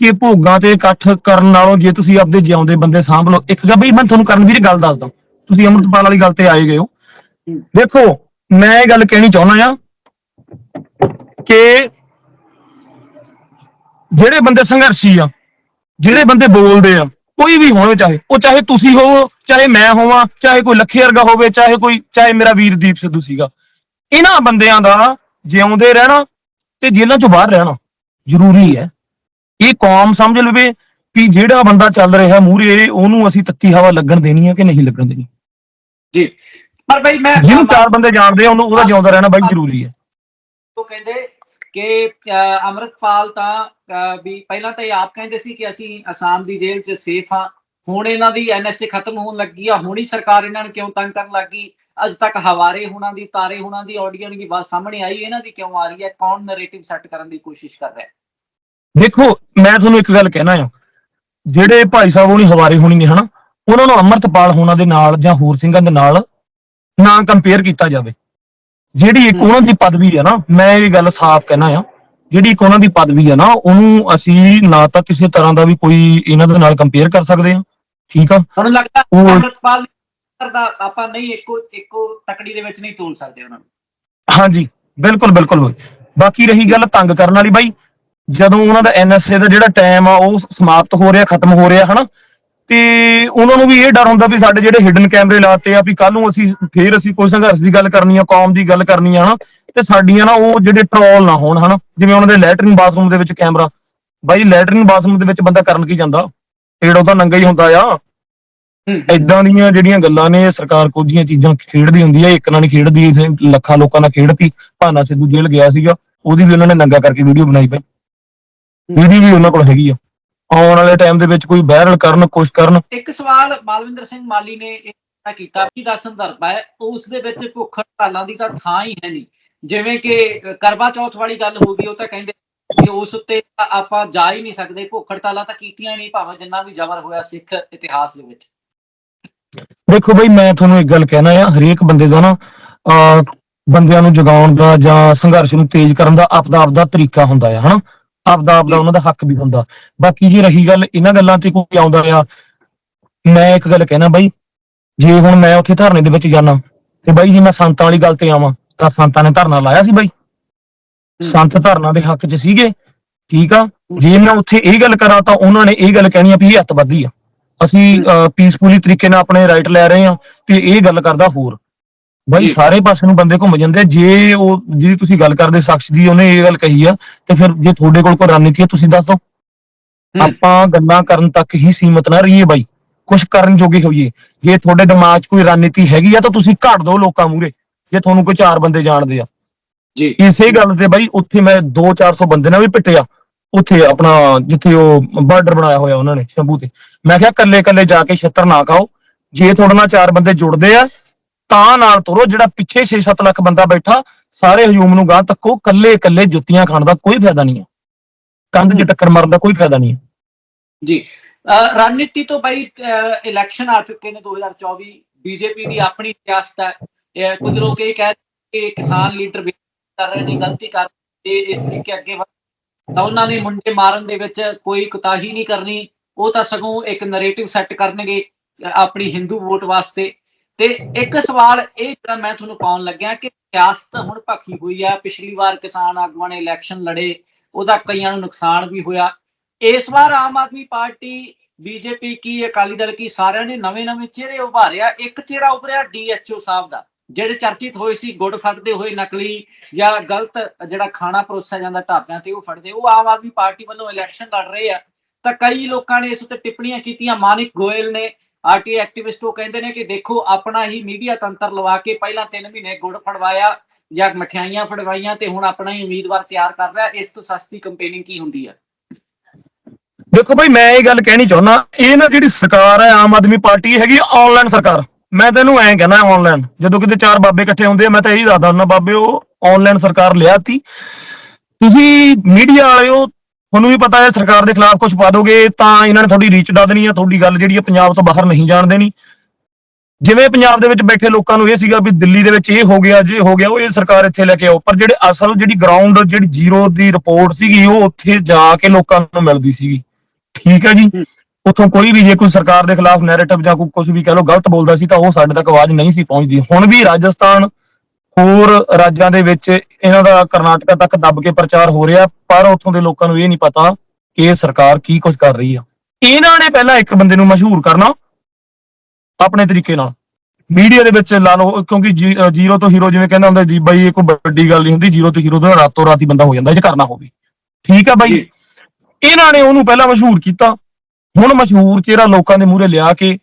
ਕਿ ਭੋਗਾਂ ਤੇ ਇਕੱਠ ਕਰਨ ਨਾਲੋਂ ਜੇ ਤੁਸੀਂ ਆਪਦੇ ਜਿਉਂਦੇ ਬੰਦੇ ਸਾਂਭ ਲਓ ਇੱਕ ਗੱਲ ਬਈ ਮੈਂ ਤੁਹਾਨੂੰ ਕਰਨ ਵੀਰ ਗੱਲ ਦੱਸਦਾ। ਤੁਸੀਂ ਅੰਮ੍ਰਿਤਪਾਲ ਵਾਲੀ ਗੱਲ ਤੇ ਆਏ ਗਏ ਹੂੰ। ਦੇਖੋ ਮੈਂ ਇਹ ਗੱਲ ਕਹਿਣੀ ਚਾਹੁੰਦਾ ਆ ਕਿ ਜਿਹੜੇ ਬੰਦੇ ਸੰਘਰਸ਼ੀ ਆ ਜਿਹੜੇ ਬੰਦੇ ਬੋਲਦੇ ਆ ਕੋਈ ਵੀ ਹੋਵੇ ਚਾਹੇ ਉਹ ਚਾਹੇ ਤੁਸੀਂ ਹੋਵੋ ਚਾਹੇ ਮੈਂ ਹੋਵਾਂ ਚਾਹੇ ਕੋਈ ਲੱਖੇ ਵਰਗਾ ਹੋਵੇ ਚਾਹੇ ਕੋਈ ਚਾਹੇ ਮੇਰਾ ਵੀਰ ਦੀਪ ਸਿੱਧੂ ਸੀਗਾ। ਇਹਨਾਂ ਬੰਦਿਆਂ ਦਾ ਜਿਉਂਦੇ ਰਹਿਣਾ ਤੇ ਜੇਲ੍ਹਾਂ ਚੋਂ ਬਾਹਰ ਰਹਿਣਾ ਜ਼ਰੂਰੀ ਹੈ। ਇਹ ਕੌਮ ਸਮਝ ਲਵੇ ਕਿ ਜਿਹੜਾ ਬੰਦਾ ਚੱਲ ਰਿਹਾ ਮੂਹਰੇ ਉਹਨੂੰ ਅਸੀਂ ਤੱਤੀ ਹਵਾ ਲੱਗਣ ਦੇਣੀ ਹੈ ਕਿ ਨਹੀਂ ਲੱਗਣ ਦੇਣੀ। ਜੀ ਪਰ ਬਈ ਮੈਂ ਜਿਹਨੂੰ ਚਾਰ ਬੰਦੇ ਜਾਣਦੇ ਆ ਉਹਨੂੰ ਉਹਦਾ ਜਿਉਂਦਾ ਰਹਿਣਾ ਬਾਈ ਜ਼ਰੂਰੀ ਹੈ। ਉਹ ਕਹਿੰਦੇ ਕਿ ਅਹ, ਤਾਂ ਵੀ ਪਹਿਲਾਂ ਤਾਂ ਇਹ ਆਪ ਕਹਿੰਦੇ ਸੀ ਕਿ ਅਸੀਂ ਅਸਾਮ ਦੀ ਜੇਲ੍ਹ 'ਚ ਸੇਫ ਹਾਂ। ਹੁਣ ਇਹਨਾਂ ਦੀ ਐਨਐਸਏ ਖਤਮ ਹੋਣ ਲੱਗੀ ਆ। ਹੁਣ ਸਰਕਾਰ ਇਹਨਾਂ ਨੂੰ ਕਿਉਂ ਤੰਗ ਕਰਨ ਲੱਗੀ? ਅੱਜ ਤੱਕ ਹਵਾਰੇ ਹੋਣਾ ਦੀ ਤਾਰੇ ਹੋਣਾ ਦੀ ਆਡੀਓ ਦੀ ਬਾਤ ਸਾਹਮਣੇ ਆਈ। ਇਹਨਾਂ ਦੀ ਕਿਉਂ ਆ ਰਹੀ ਹੈ? ਕੌਣ ਨੈਰੇਟਿਵ ਸੈੱਟ ਕਰਨ ਦੀ ਕੋਸ਼ਿਸ਼ ਕਰ ਰਿਹਾ ਦੇਖੋ ਮੈਂ ਤੁਹਾਨੂੰ ਇੱਕ ਗੱਲ ਕਹਿਣਾ ਆ। ਜਿਹੜੇ ਭਾਈ ਸਾਹਿਬ ਹੋਣੀ ਹਵਾਰੇ ਹੋਣੀ ਨੇ ਹਨਾ? ਉਹਨਾਂ ਨੂੰ ਅੰਮ੍ਰਿਤਪਾਲ ਹੋਣਾ ਦੇ ਨਾਲ ਜਾਂ ਹੋਰ ਸਿੰਘਾਂ ਦੇ ਨਾਲ ਨਾ ਕੰਪੇਅਰ ਕੀਤਾ ਜਾਵੇ। ਜਿਹੜੀ ਇੱਕ ਉਹਨਾਂ ਦੀ ਪਦਵੀ ਆ ਨਾ ਮੈਂ ਇਹ ਗੱਲ ਸਾਫ਼ ਕਹਿਣਾ ਆ ਜਿਹੜੀ ਇੱਕ ਉਹਨਾਂ ਦੀ ਪਦਵੀ ਆ ਨਾ ਉਹਨੂੰ ਅਸੀਂ ਨਾ ਤਾਂ ਕਿਸੇ ਤਰ੍ਹਾਂ ਦਾ ਵੀ ਕੋਈ ਇਹਨਾਂ ਦੇ ਨਾਲ ਕੰਪੇਅਰ ਕਰ ਸਕਦੇ ਆ ਠੀਕ ਆ? ਤੁਹਾਨੂੰ ਲੱਗਦਾ ਉਹ- ਅੰਮ੍ਰਿਤਪਾਲ ਦਾ ਆਪਾਂ ਨਹੀਂ ਇੱਕੋ ਇੱਕੋ ਤਕੜੀ ਦੇ ਵਿੱਚ ਨਹੀਂ ਤੋਲ ਸਕਦੇ ਉਹਨਾਂ ਨੂੰ? ਹਾਂਜੀ ਬਿਲਕੁਲ ਬਿਲਕੁਲ ਬਾਈ। ਬਾਕੀ ਰਹੀ ਗੱਲ ਤੰਗ ਕਰਨ ਵਾਲੀ ਬਾਈ ਜਦੋਂ ਉਹਨਾਂ ਦਾ ਐਨਐਸਏ ਦਾ ਜਿਹੜਾ ਟਾਈਮ ਆ ਉਹ ਸਮਾਪਤ ਹੋ ਰਿਹਾ ਖਤਮ ਹੋ ਰਿਹਾ ਹਨਾ? ਤੇ ਉਹਨਾਂ ਨੂੰ ਵੀ ਇਹ ਡਰ ਹੁੰਦਾ ਵੀ ਸਾਡੇ ਜਿਹੜੇ ਹਿਡਨ ਕੈਮਰੇ ਲਾਤੇ ਆ ਵੀ ਕੱਲ ਨੂੰ ਅਸੀਂ ਫੇਰ ਅਸੀਂ ਕੋਈ ਸੰਘਰਸ਼ ਦੀ ਗੱਲ ਕਰਨੀ ਆ ਕੌਮ ਦੀ ਗੱਲ ਕਰਨੀ ਆ ਹਨਾ? ਤੇ ਸਾਡੀਆਂ ਨਾ ਉਹ ਜਿਹੜੇ ਟਰੋਲ ਨਾ ਹੋਣ ਹਨਾ? ਜਿਵੇਂ ਉਹਨਾਂ ਦੇ ਲੈਟਰਿਨ ਬਾਥਰੂਮ ਦੇ ਵਿੱਚ ਕੈਮਰਾ ਬਾਈ ਲੈਟਰਿਨ ਬਾਥਰੂਮ ਦੇ ਵਿੱਚ ਬੰਦਾ ਕਰਨ ਕੀ ਜਾਂਦਾ? ਏੜੋ ਤਾਂ ਨੰਗਾ ਹੀ ਹੁੰਦਾ ਆ। ਇਦਾਂ ਦੀਆਂ ਜਿਹੜੀਆਂ ਗੱਲਾਂ ਨੇ ਸਰਕਾਰ ਕੁਝ ਜੀਆਂ ਚੀਜ਼ਾਂ ਖੇਡਦੀ ਹੁੰਦੀ ਹੈ ਇੱਕ ਨਾਲ ਨਹੀਂ ਖੇਡਦੀ ਇਥੇ ਲੱਖਾਂ ਲੋਕਾਂ ਨਾਲ ਖੇਡਤੀ ਭਾਨਾ ਸਿੱਧੂ ਜੇਲ੍ਹ ਗਿਆ ਸੀਗਾ ਉਹਦੀ ਵੀ ਉਹਨਾਂ ਨੇ ਨੰਗਾ ਕਰਕੇ ਵੀਡੀਓ ਬਣਾਈ ਪਈ ਵੀਡੀਓ ਵੀ ਉਹਨਾਂ ਕੋਲ ਹੈਗੀ ਆ। ਆਉਣ ਵਾਲੇ ਟਾਈਮ ਦੇ ਵਿੱਚ ਕੋਈ ਵਾਇਰਲ ਕਰਨ ਕੁਛ ਕਰਨ। ਇੱਕ ਸਵਾਲ ਮਾਲਵਿੰਦਰ ਸਿੰਘ ਮਾਲੀ ਨੇ ਇਹ ਕੀਤਾ ਕੀ ਦਾ ਸੰਦਰਭ ਹੈ? ਉਸ ਦੇ ਵਿੱਚ ਭੁੱਖ ਹੜਤਾਲਾਂ ਦੀ ਤਾਂ ਥਾਂ ਹੀ ਹੈ ਨਹੀਂ। ਜਿਵੇਂ ਕਿ ਕਰਵਾ ਚੌਥ ਵਾਲੀ ਗੱਲ ਹੋ ਗਈ ਉਹ ਤਾਂ ਕਹਿੰਦੇ ਕਿ ਉਸ ਉੱਤੇ ਆਪਾਂ ਜਾ ਹੀ ਨਹੀਂ ਸਕਦੇ। ਭੁੱਖ ਹੜਤਾਲਾਂ ਤਾਂ ਕੀਤੀਆਂ ਨਹੀਂ ਭਾਵੇਂ ਜਿੰਨਾ ਵੀ ਜ਼ਬਰ ਹੋਇਆ ਸਿੱਖ ਇਤਿਹਾਸ ਦੇ ਵਿੱਚ। ਦੇਖੋ ਬਈ ਮੈਂ ਤੁਹਾਨੂੰ ਇੱਕ ਗੱਲ ਕਹਿਣਾ ਆ ਹਰੇਕ ਬੰਦੇ ਦਾ ਨਾ ਬੰਦਿਆਂ ਨੂੰ ਜਗਾਉਣ ਦਾ ਜਾਂ ਸੰਘਰਸ਼ ਨੂੰ ਤੇਜ਼ ਕਰਨ ਦਾ ਆਪਦਾ ਆਪਦਾ ਤਰੀਕਾ ਹੁੰਦਾ ਆ ਹਨਾ? ਆਪਦਾ ਆਪਦਾ ਉਹਨਾਂ ਦਾ ਹੱਕ ਵੀ ਹੁੰਦਾ। ਬਾਕੀ ਜੇ ਰਹੀ ਗੱਲ ਇਹਨਾਂ ਗੱਲਾਂ ਤੇ ਕੋਈ ਆਉਂਦਾ ਆ ਮੈਂ ਇੱਕ ਗੱਲ ਕਹਿਣਾ ਬਾਈ ਜੇ ਹੁਣ ਮੈਂ ਉੱਥੇ ਧਰਨੇ ਦੇ ਵਿੱਚ ਜਾਣਾ ਤੇ ਬਾਈ ਜੇ ਮੈਂ ਸੰਤਾਂ ਵਾਲੀ ਗੱਲ ਤੇ ਆਵਾਂ ਤਾਂ ਸੰਤਾਂ ਨੇ ਧਰਨਾ ਲਾਇਆ ਸੀ ਬਾਈ। ਸੰਤ ਧਰਨਾ ਦੇ ਹੱਕ 'ਚ ਸੀਗੇ ਠੀਕ ਆ? ਜੇ ਮੈਂ ਉੱਥੇ ਇਹ ਗੱਲ ਕਰਾਂ ਤਾਂ ਉਹਨਾਂ ਨੇ ਇਹ ਗੱਲ ਕਹਿਣੀ ਆ ਵੀ ਇਹ ਅੱਤਵਾਦੀ ਆ। ਅਸੀਂ ਪੀਸਫੁਲੀ ਤਰੀਕੇ ਨਾਲ ਆਪਣੇ ਰਾਈਟ ਲੈ ਰਹੇ ਹਾਂ ਤੇ ਇਹ ਗੱਲ ਕਰਦਾ ਹੋਰ। ਬਾਈ। ਸਾਰੇ ਪਾਸੇ ਨੂੰ ਬੰਦੇ ਘੁੰਮ ਜਾਂਦੇ ਆ। ਜੇ ਉਹ ਜਿਹੜੀ ਤੁਸੀਂ ਗੱਲ ਕਰਦੇ ਸ਼ਖਸ ਦੀ ਉਹਨੇ ਇਹ ਗੱਲ ਕਹੀ ਆ ਤੇ ਫਿਰ ਜੇ ਤੁਹਾਡੇ ਕੋਲ ਕੋਈ ਰਣਨੀਤੀ ਹੈ ਤੁਸੀਂ ਦੱਸ ਦਿਓ। ਆਪਾਂ ਗੱਲਾਂ ਕਰਨ ਤੱਕ ਹੀ ਸੀਮਤ ਨਾ ਰਹੀਏ ਬਾਈ। ਕੁਝ ਕਰਨ ਜੋਗੇ ਹੋਈਏ। ਜੇ ਤੁਹਾਡੇ ਦਿਮਾਗ 'ਚ ਕੋਈ ਰਣਨੀਤੀ ਹੈਗੀ ਆ ਤਾਂ ਤੁਸੀਂ ਘੜ ਦਿਓ ਲੋਕਾਂ ਮੂਰੇ ਜੇ ਤੁਹਾਨੂੰ ਕੋਈ ਚਾਰ ਬੰਦੇ ਜਾਣਦੇ ਆ। ਜੀ। ਇਸੇ ਗੱਲ ਤੇ ਬਾਈ ਉੱਥੇ ਮੈਂ 2-400 ਬੰਦੇ ਨਾਲ ਵੀ ਪਿੱਟਿਆ। ਉੱਥੇ ਆਪਣਾ ਜਿੱਥੇ ਉਹ ਬਾਰਡਰ ਬਣਾਇਆ ਹੋਇਆ ਉਹਨਾਂ ਨੇ ਸ਼ੰਭੂ ਤੇ। ਮੈਂ ਕਿਹਾ ਕੱਲੇ ਕੱਲੇ ਜਾ ਕੇ ਛੱਤਰ ਨਾ ਖਾਓ। ਜੇ ਤੁਹਾਡੇ ਨਾਲ ਚਾਰ ਬੰਦੇ ਜੁੜਦੇ ਆ ਤਾਂ ਨਾਲ ਤੁਰੋ ਜਿਹੜਾ ਪਿੱਛੇ 6-7 ਲੱਖ ਬੰਦਾ ਬੈਠਾ, ਸਾਰੇ ਹਜੂਮ ਨੂੰ ਗਾਂ ਤੱਕੋ ਕੱਲੇ ਕੱਲੇ ਜੁੱਤੀਆਂ ਖਾਣ ਦਾ ਕੋਈ ਫਾਇਦਾ ਨਹੀਂ ਹੈ। ਕੰਧ 'ਚ ਟੱਕਰ ਮਾਰਨ ਦਾ ਕੋਈ ਫਾਇਦਾ ਨਹੀਂ ਹੈ। ਜੀ ਰਣਨੀਤੀ ਤੋਂ ਬਾਈ ਇਲੈਕਸ਼ਨ ਆ ਚੁੱਕੇ ਨੇ 2024 ਬੀਜੇਪੀ ਦੀ ਆਪਣੀ ਸਿਆਸਤ ਹੈ। ਕੁਝ ਲੋਕ ਇਹ ਕਹਿ ਕਿ ਕਿਸਾਨ ਲੀਡਰ ਕਰ ਰਹੇ ਨੇ, ਗਲਤੀ ਕਰ ਰਹੇ ਇਸ ਤਰੀਕੇ ਅੱਗੇ ਤਾਂ ਉਹਨਾਂ ਨੇ ਮੁੰਡੇ ਮਾਰਨ ਦੇ ਵਿੱਚ ਕੋਈ ਕੁਤਾਹੀ ਨਹੀਂ ਕਰਨੀ। ਉਹ ਤਾਂ ਸਗੋਂ ਇੱਕ ਨੈਰੇਟਿਵ ਸੈੱਟ ਕਰਨਗੇ ਆਪਣੀ ਹਿੰਦੂ ਵੋਟ ਵਾਸਤੇ। ਤੇ ਇੱਕ ਸਵਾਲ ਇਹ ਜਿਹੜਾ ਮੈਂ ਤੁਹਾਨੂੰ ਪਾਉਣ ਲੱਗਿਆ ਕਿ ਸਿਆਸਤ ਹੁਣ ਭੱਖੀ ਹੋਈ ਆ, ਪਿਛਲੀ ਵਾਰ ਕਿਸਾਨ ਆਗੂਆਂ ਨੇ ਇਲੈਕਸ਼ਨ ਲੜੇ, ਉਹਦਾ ਕਈਆਂ ਨੂੰ ਨੁਕਸਾਨ ਵੀ ਹੋਇਆ। ਇਸ ਵਾਰ ਆਮ ਆਦਮੀ ਪਾਰਟੀ, ਬੀਜੇਪੀ ਕੀ, ਅਕਾਲੀ ਦਲ ਕੀ, ਸਾਰਿਆਂ ਨੇ ਨਵੇਂ-ਨਵੇਂ ਚਿਹਰੇ ਉਭਾਰਿਆ। ਇੱਕ ਚਿਹਰਾ ਉਭਰਿਆ ਡੀਐਚਓ ਸਾਹਿਬ ਦਾ, ਜਿਹੜੇ ਚਰਚਿਤ ਹੋਏ ਸੀ, ਗੁੜ ਫੜਦੇ ਹੋਏ ਨਕਲੀ ਜਾਂ ਗਲਤ ਜਿਹੜਾ ਖਾਣਾ ਪਰੋਸਿਆ ਜਾਂਦਾ ਢਾਬਿਆਂ ਤੇ ਉਹ ਫੜਦੇ। ਉਹ ਆਮ ਆਦਮੀ ਪਾਰਟੀ ਵੱਲੋਂ ਇਲੈਕਸ਼ਨ ਲੜ ਰਹੇ ਆ। ਤਾਂ ਕਈ ਲੋਕਾਂ ਨੇ ਇਸ ਉੱਤੇ ਟਿੱਪਣੀਆਂ ਕੀਤੀਆਂ, ਮਾਨਿਕ ਗੋਇਲ ਨੇ ਆਰਟੀ ਐਕਟਿਵਿਸਟ ਉਹ ਕਹਿੰਦੇ ਨੇ ਕਿ ਦੇਖੋ, ਆਪਣਾ ਹੀ ਮੀਡੀਆ ਤੰਤਰ ਲਵਾ ਕੇ ਪਹਿਲਾਂ 3 ਮਹੀਨੇ ਗੁੜ ਫੜਵਾਇਆ ਜਾਂ ਮਠਿਆਈਆਂ ਫੜਵਾਈਆਂ ਤੇ ਹੁਣ ਆਪਣਾ ਹੀ ਉਮੀਦਵਾਰ ਤਿਆਰ ਕਰ ਰਿਹਾ। ਇਸ ਤੋਂ ਸਸਤੀ ਕੰਪੇਨਿੰਗ ਕੀ ਹੁੰਦੀ ਹੈ ਦੇਖੋ ਭਾਈ, ਮੈਂ ਇਹ ਗੱਲ ਕਹਿਣੀ ਚਾਹੁੰਦਾ, ਇਹ ਨਾ ਜਿਹੜੀ ਸਰਕਾਰ ਹੈ, ਆਮ ਆਦਮੀ ਪਾਰਟੀ ਹੈਗੀ ਆਨਲਾਈਨ ਸਰਕਾਰ। ਮੈਂ ਤੈਨੂੰ ਐਂ ਕਹਿੰਦਾ ਆਨਲਾਈਨ ਜਦੋਂ ਕਿਤੇ ਚਾਰ ਬਾਬੇ ਇਕੱਠੇ ਹੁੰਦੇ ਆ, ਮੈਂ ਤਾਂ ਇਹੀ ਦੱਸਦਾ ਹੁੰਦਾ, ਬਾਬੇ ਉਹ ਆਨਲਾਈਨ ਸਰਕਾਰ ਲਿਆਤੀ। ਤੁਸੀਂ ਮੀਡੀਆ ਵਾਲਿਓ ਤੁਹਾਨੂੰ ਵੀ ਪਤਾ ਹੈ ਸਰਕਾਰ ਦੇ ਖਿਲਾਫ ਕੁਝ ਪਾ ਦੋਗੇ ਤਾਂ ਇਹਨਾਂ ਨੇ ਤੁਹਾਡੀ ਰੀਚ ਡਾ ਦੇਣੀ ਆ ਤੁਹਾਡੀ ਗੱਲ ਜਿਹੜੀ ਆ ਪੰਜਾਬ ਤੋਂ ਬਾਹਰ ਨਹੀਂ ਜਾਣ ਦੇਣੀ। ਜਿਵੇਂ ਪੰਜਾਬ ਦੇ ਵਿੱਚ ਬੈਠੇ ਲੋਕਾਂ ਨੂੰ ਇਹ ਸੀਗਾ ਵੀ ਦਿੱਲੀ ਦੇ ਵਿੱਚ ਇਹ ਹੋ ਗਿਆ ਜੇ ਹੋ ਗਿਆ ਉਹ ਇਹ ਸਰਕਾਰ ਇੱਥੇ ਲੈ ਕੇ ਆਓ। ਪਰ ਜਿਹੜੇ ਅਸਲ ਜਿਹੜੀ ਗਰਾਊਂਡ ਜਿਹੜੀ ਜ਼ੀਰੋ ਦੀ ਰਿਪੋਰਟ ਸੀਗੀ ਉਹ ਉੱਥੇ ਜਾ ਕੇ ਲੋਕਾਂ ਨੂੰ ਮਿਲਦੀ ਸੀਗੀ। ਠੀਕ ਹੈ ਜੀ? ਉੱਥੋਂ ਕੋਈ ਵੀ ਜੇ ਕੋਈ ਸਰਕਾਰ ਦੇ ਖਿਲਾਫ ਨੈਰੇਟਿਵ ਜਾਂ ਕੋਈ ਕੁਝ ਵੀ ਕਹ ਲੋ ਗਲਤ ਬੋਲਦਾ ਸੀ ਤਾਂ ਉਹ ਸਾਡੇ ਤੱਕ ਆਵਾਜ਼ ਨਹੀਂ ਸੀ ਪਹੁੰਚਦੀ। ਹੁਣ ਵੀ ਰਾਜਸਥਾਨ ਹੋਰ ਰਾਜਾਂ ਦੇ ਵਿੱਚ ਇਹਨਾਂ ਦਾ ਕਰਨਾਟਕਾ ਤੱਕ ਦੱਬ ਕੇ ਪ੍ਰਚਾਰ ਹੋ ਰਿਹਾ ਪਰ ਉੱਥੋਂ ਦੇ ਲੋਕਾਂ ਨੂੰ ਇਹ ਨਹੀਂ ਪਤਾ ਕਿ ਇਹ ਸਰਕਾਰ ਕੀ ਕੁਝ ਕਰ ਰਹੀ ਆ। ਇਹਨਾਂ ਨੇ ਪਹਿਲਾਂ ਇੱਕ ਬੰਦੇ ਨੂੰ ਮਸ਼ਹੂਰ ਕਰਨਾ ਆਪਣੇ ਤਰੀਕੇ ਨਾਲ। ਮੀਡੀਆ ਦੇ ਵਿੱਚ ਲਾ ਲਓ ਕਿਉਂਕਿ ਜ਼ੀਰੋ ਤੋਂ ਹੀਰੋ ਜਿਵੇਂ ਕਹਿੰਦਾ ਹੁੰਦਾ ਜੀ ਬਾਈ ਇਹ ਕੋਈ ਵੱਡੀ ਗੱਲ ਨਹੀਂ ਹੁੰਦੀ ਜ਼ੀਰੋ ਤੋਂ ਹੀਰੋ ਦਾ ਰਾਤੋਂ ਰਾਤੀ ਬੰਦਾ ਹੋ ਜਾਂਦਾ ਜੇ ਕਰਨਾ ਹੋਵੇ। ਠੀਕ ਆ ਬਾਈ। ਇਹਨਾਂ ਨੇ ਉਹਨੂੰ ਪਹਿਲਾਂ ਮਸ਼ਹੂਰ ਕੀਤਾ। ਹੁਣ ਮਸ਼ਹੂਰ ਚਿਹਰਾ ਲੋਕਾਂ ਦੇ ਮੂਹਰੇ ਲਿਆ ਕੇ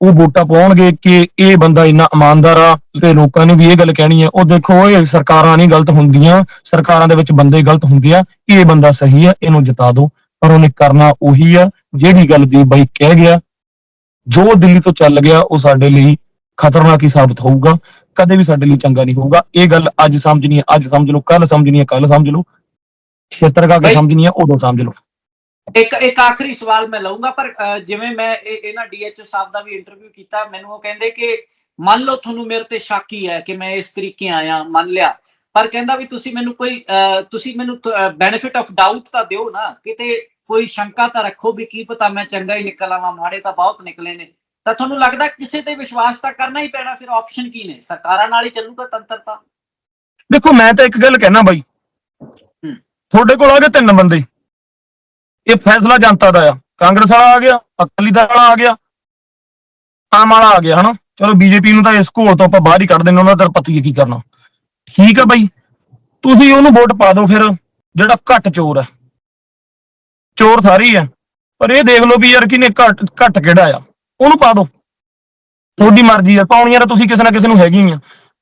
ਉਹ ਵੋਟਾਂ ਪਾਉਣਗੇ ਕਿ ਇਹ ਬੰਦਾ ਇੰਨਾ ਇਮਾਨਦਾਰ ਆ ਤੇ ਲੋਕਾਂ ਨੇ ਵੀ ਇਹ ਗੱਲ ਕਹਿਣੀ ਹੈ ਉਹ ਦੇਖੋ ਇਹ ਸਰਕਾਰਾਂ ਨਹੀਂ ਗਲਤ ਹੁੰਦੀਆਂ ਸਰਕਾਰਾਂ ਦੇ ਵਿੱਚ ਬੰਦੇ ਗਲਤ ਹੁੰਦੇ ਆ ਇਹ ਬੰਦਾ ਸਹੀ ਆ ਇਹਨੂੰ ਜਿਤਾ ਦਿਓ ਪਰ ਉਹਨੇ ਕਰਨਾ ਉਹੀ ਆ ਜਿਹੜੀ ਗੱਲ ਦੀ ਬਾਈ ਕਹਿ ਗਿਆ ਜੋ ਦਿੱਲੀ ਤੋਂ ਚੱਲ ਗਿਆ ਉਹ ਸਾਡੇ ਲਈ ਖਤਰਨਾਕ ਹੀ ਸਾਬਤ ਹੋਊਗਾ ਕਦੇ ਵੀ ਸਾਡੇ ਲਈ ਚੰਗਾ ਨਹੀਂ ਹੋਊਗਾ ਇਹ ਗੱਲ ਅੱਜ ਸਮਝਣੀ ਹੈ ਅੱਜ ਸਮਝ ਲਓ ਕੱਲ ਸਮਝਣੀ ਹੈ ਕੱਲ ਸਮਝ ਲਓ ਛੇਤਰ ਕਾ ਕੇ ਸਮਝਣੀ ਹੈ ਉਦੋਂ ਸਮਝ ਲਓ। ਇੱਕ ਇੱਕ ਆਖਰੀ ਸਵਾਲ ਮੈਂ ਲਊਂਗਾ ਪਰ ਜਿਵੇਂ ਮੈਂ ਇਹ- ਇਹਨਾਂ ਡੀਐਚਓ ਸਾਹਿਬ ਦਾ ਵੀ ਇੰਟਰਵਿਊ ਕੀਤਾ ਮੈਨੂੰ ਉਹ ਕਹਿੰਦੇ ਕਿ ਮੰਨ ਲਓ ਤੁਹਾਨੂੰ ਮੇਰੇ ਤੇ ਸ਼ੱਕ ਹੀ ਹੈ ਕਿ ਮੈਂ ਇਸ ਤਰੀਕੇ ਆਇਆ ਮੰਨ ਲਿਆ। ਪਰ ਕਹਿੰਦਾ ਵੀ ਤੁਸੀਂ ਮੈਨੂੰ ਕੋਈ ਤੁਸੀਂ ਮੈਨੂੰ ਬੈਨੀਫਿਟ ਆਫ ਡਾਊਟ ਤਾਂ ਦਿਓ ਨਾ ਕਿਤੇ ਕੋਈ ਸ਼ੰਕਾ ਤਾਂ ਰੱਖੋ ਵੀ ਕੀ ਪਤਾ ਮੈਂ ਚੰਗਾ ਹੀ ਨਿਕਲ ਆਵਾਂ ਮਾੜੇ ਤਾਂ ਬਹੁਤ ਨਿਕਲੇ ਨੇ। ਤਾਂ ਤੁਹਾਨੂੰ ਲੱਗਦਾ ਕਿਸੇ ਤੇ ਵਿਸ਼ਵਾਸ ਤਾਂ ਕਰਨਾ ਹੀ ਪੈਣਾ ਫਿਰ ਆਪਸ਼ਨ ਕੀ ਨੇ? ਸਰਕਾਰਾਂ ਨਾਲ ਹੀ ਚੱਲੂਗਾ ਤੰਤਰ ਤਾਂ? ਦੇਖੋ ਮੈਂ ਤਾਂ ਇੱਕ ਗੱਲ ਕਹਿਣਾ ਬਾਈ। ਤੁਹਾਡੇ ਕੋਲ ਆ ਗਏ ਤਿੰਨ ਬੰਦੇ। ਇਹ ਫੈਸਲਾ ਜਨਤਾ ਦਾ ਆ। ਕਾਂਗਰਸ ਵਾਲਾ ਆ ਗਿਆ, ਅਕਾਲੀ ਦਲ ਵਾਲਾ ਆ ਗਿਆ, ਆਮ ਵਾਲਾ ਆ ਗਿਆ, ਹਨਾ? ਚਲੋ ਬੀਜੇਪੀ ਨੂੰ ਤਾਂ ਇਸ ਘੋਲ ਤੋਂ ਆਪਾਂ ਬਾਹਰ ਹੀ ਕੱਢ ਦਿੰਦੇ ਉਹਨਾਂ ਦਾ ਪਤੀ ਕੀ ਕਰਨਾ। ਠੀਕ ਆ ਬਾਈ। ਤੁਸੀਂ ਉਹਨੂੰ ਵੋਟ ਪਾ ਦਿਓ ਫਿਰ, ਜਿਹੜਾ ਘੱਟ ਚੋਰ ਆ ਚੋਰ ਸਾਰੀ ਹੈ। ਪਰ ਇਹ ਦੇਖ ਲਓ ਵੀ ਯਾਰ ਕਿਨੇ ਘੱਟ ਘੱਟ ਕਿਹੜਾ ਆ। ਉਹਨੂੰ ਪਾ ਦਿਓ। ਤੁਹਾਡੀ ਮਰਜ਼ੀ ਆ, ਪਾਉਣੀਆਂ ਤਾਂ ਤੁਸੀਂ ਕਿਸੇ ਨਾ ਕਿਸੇ ਨੂੰ ਹੈਗੀ ਆ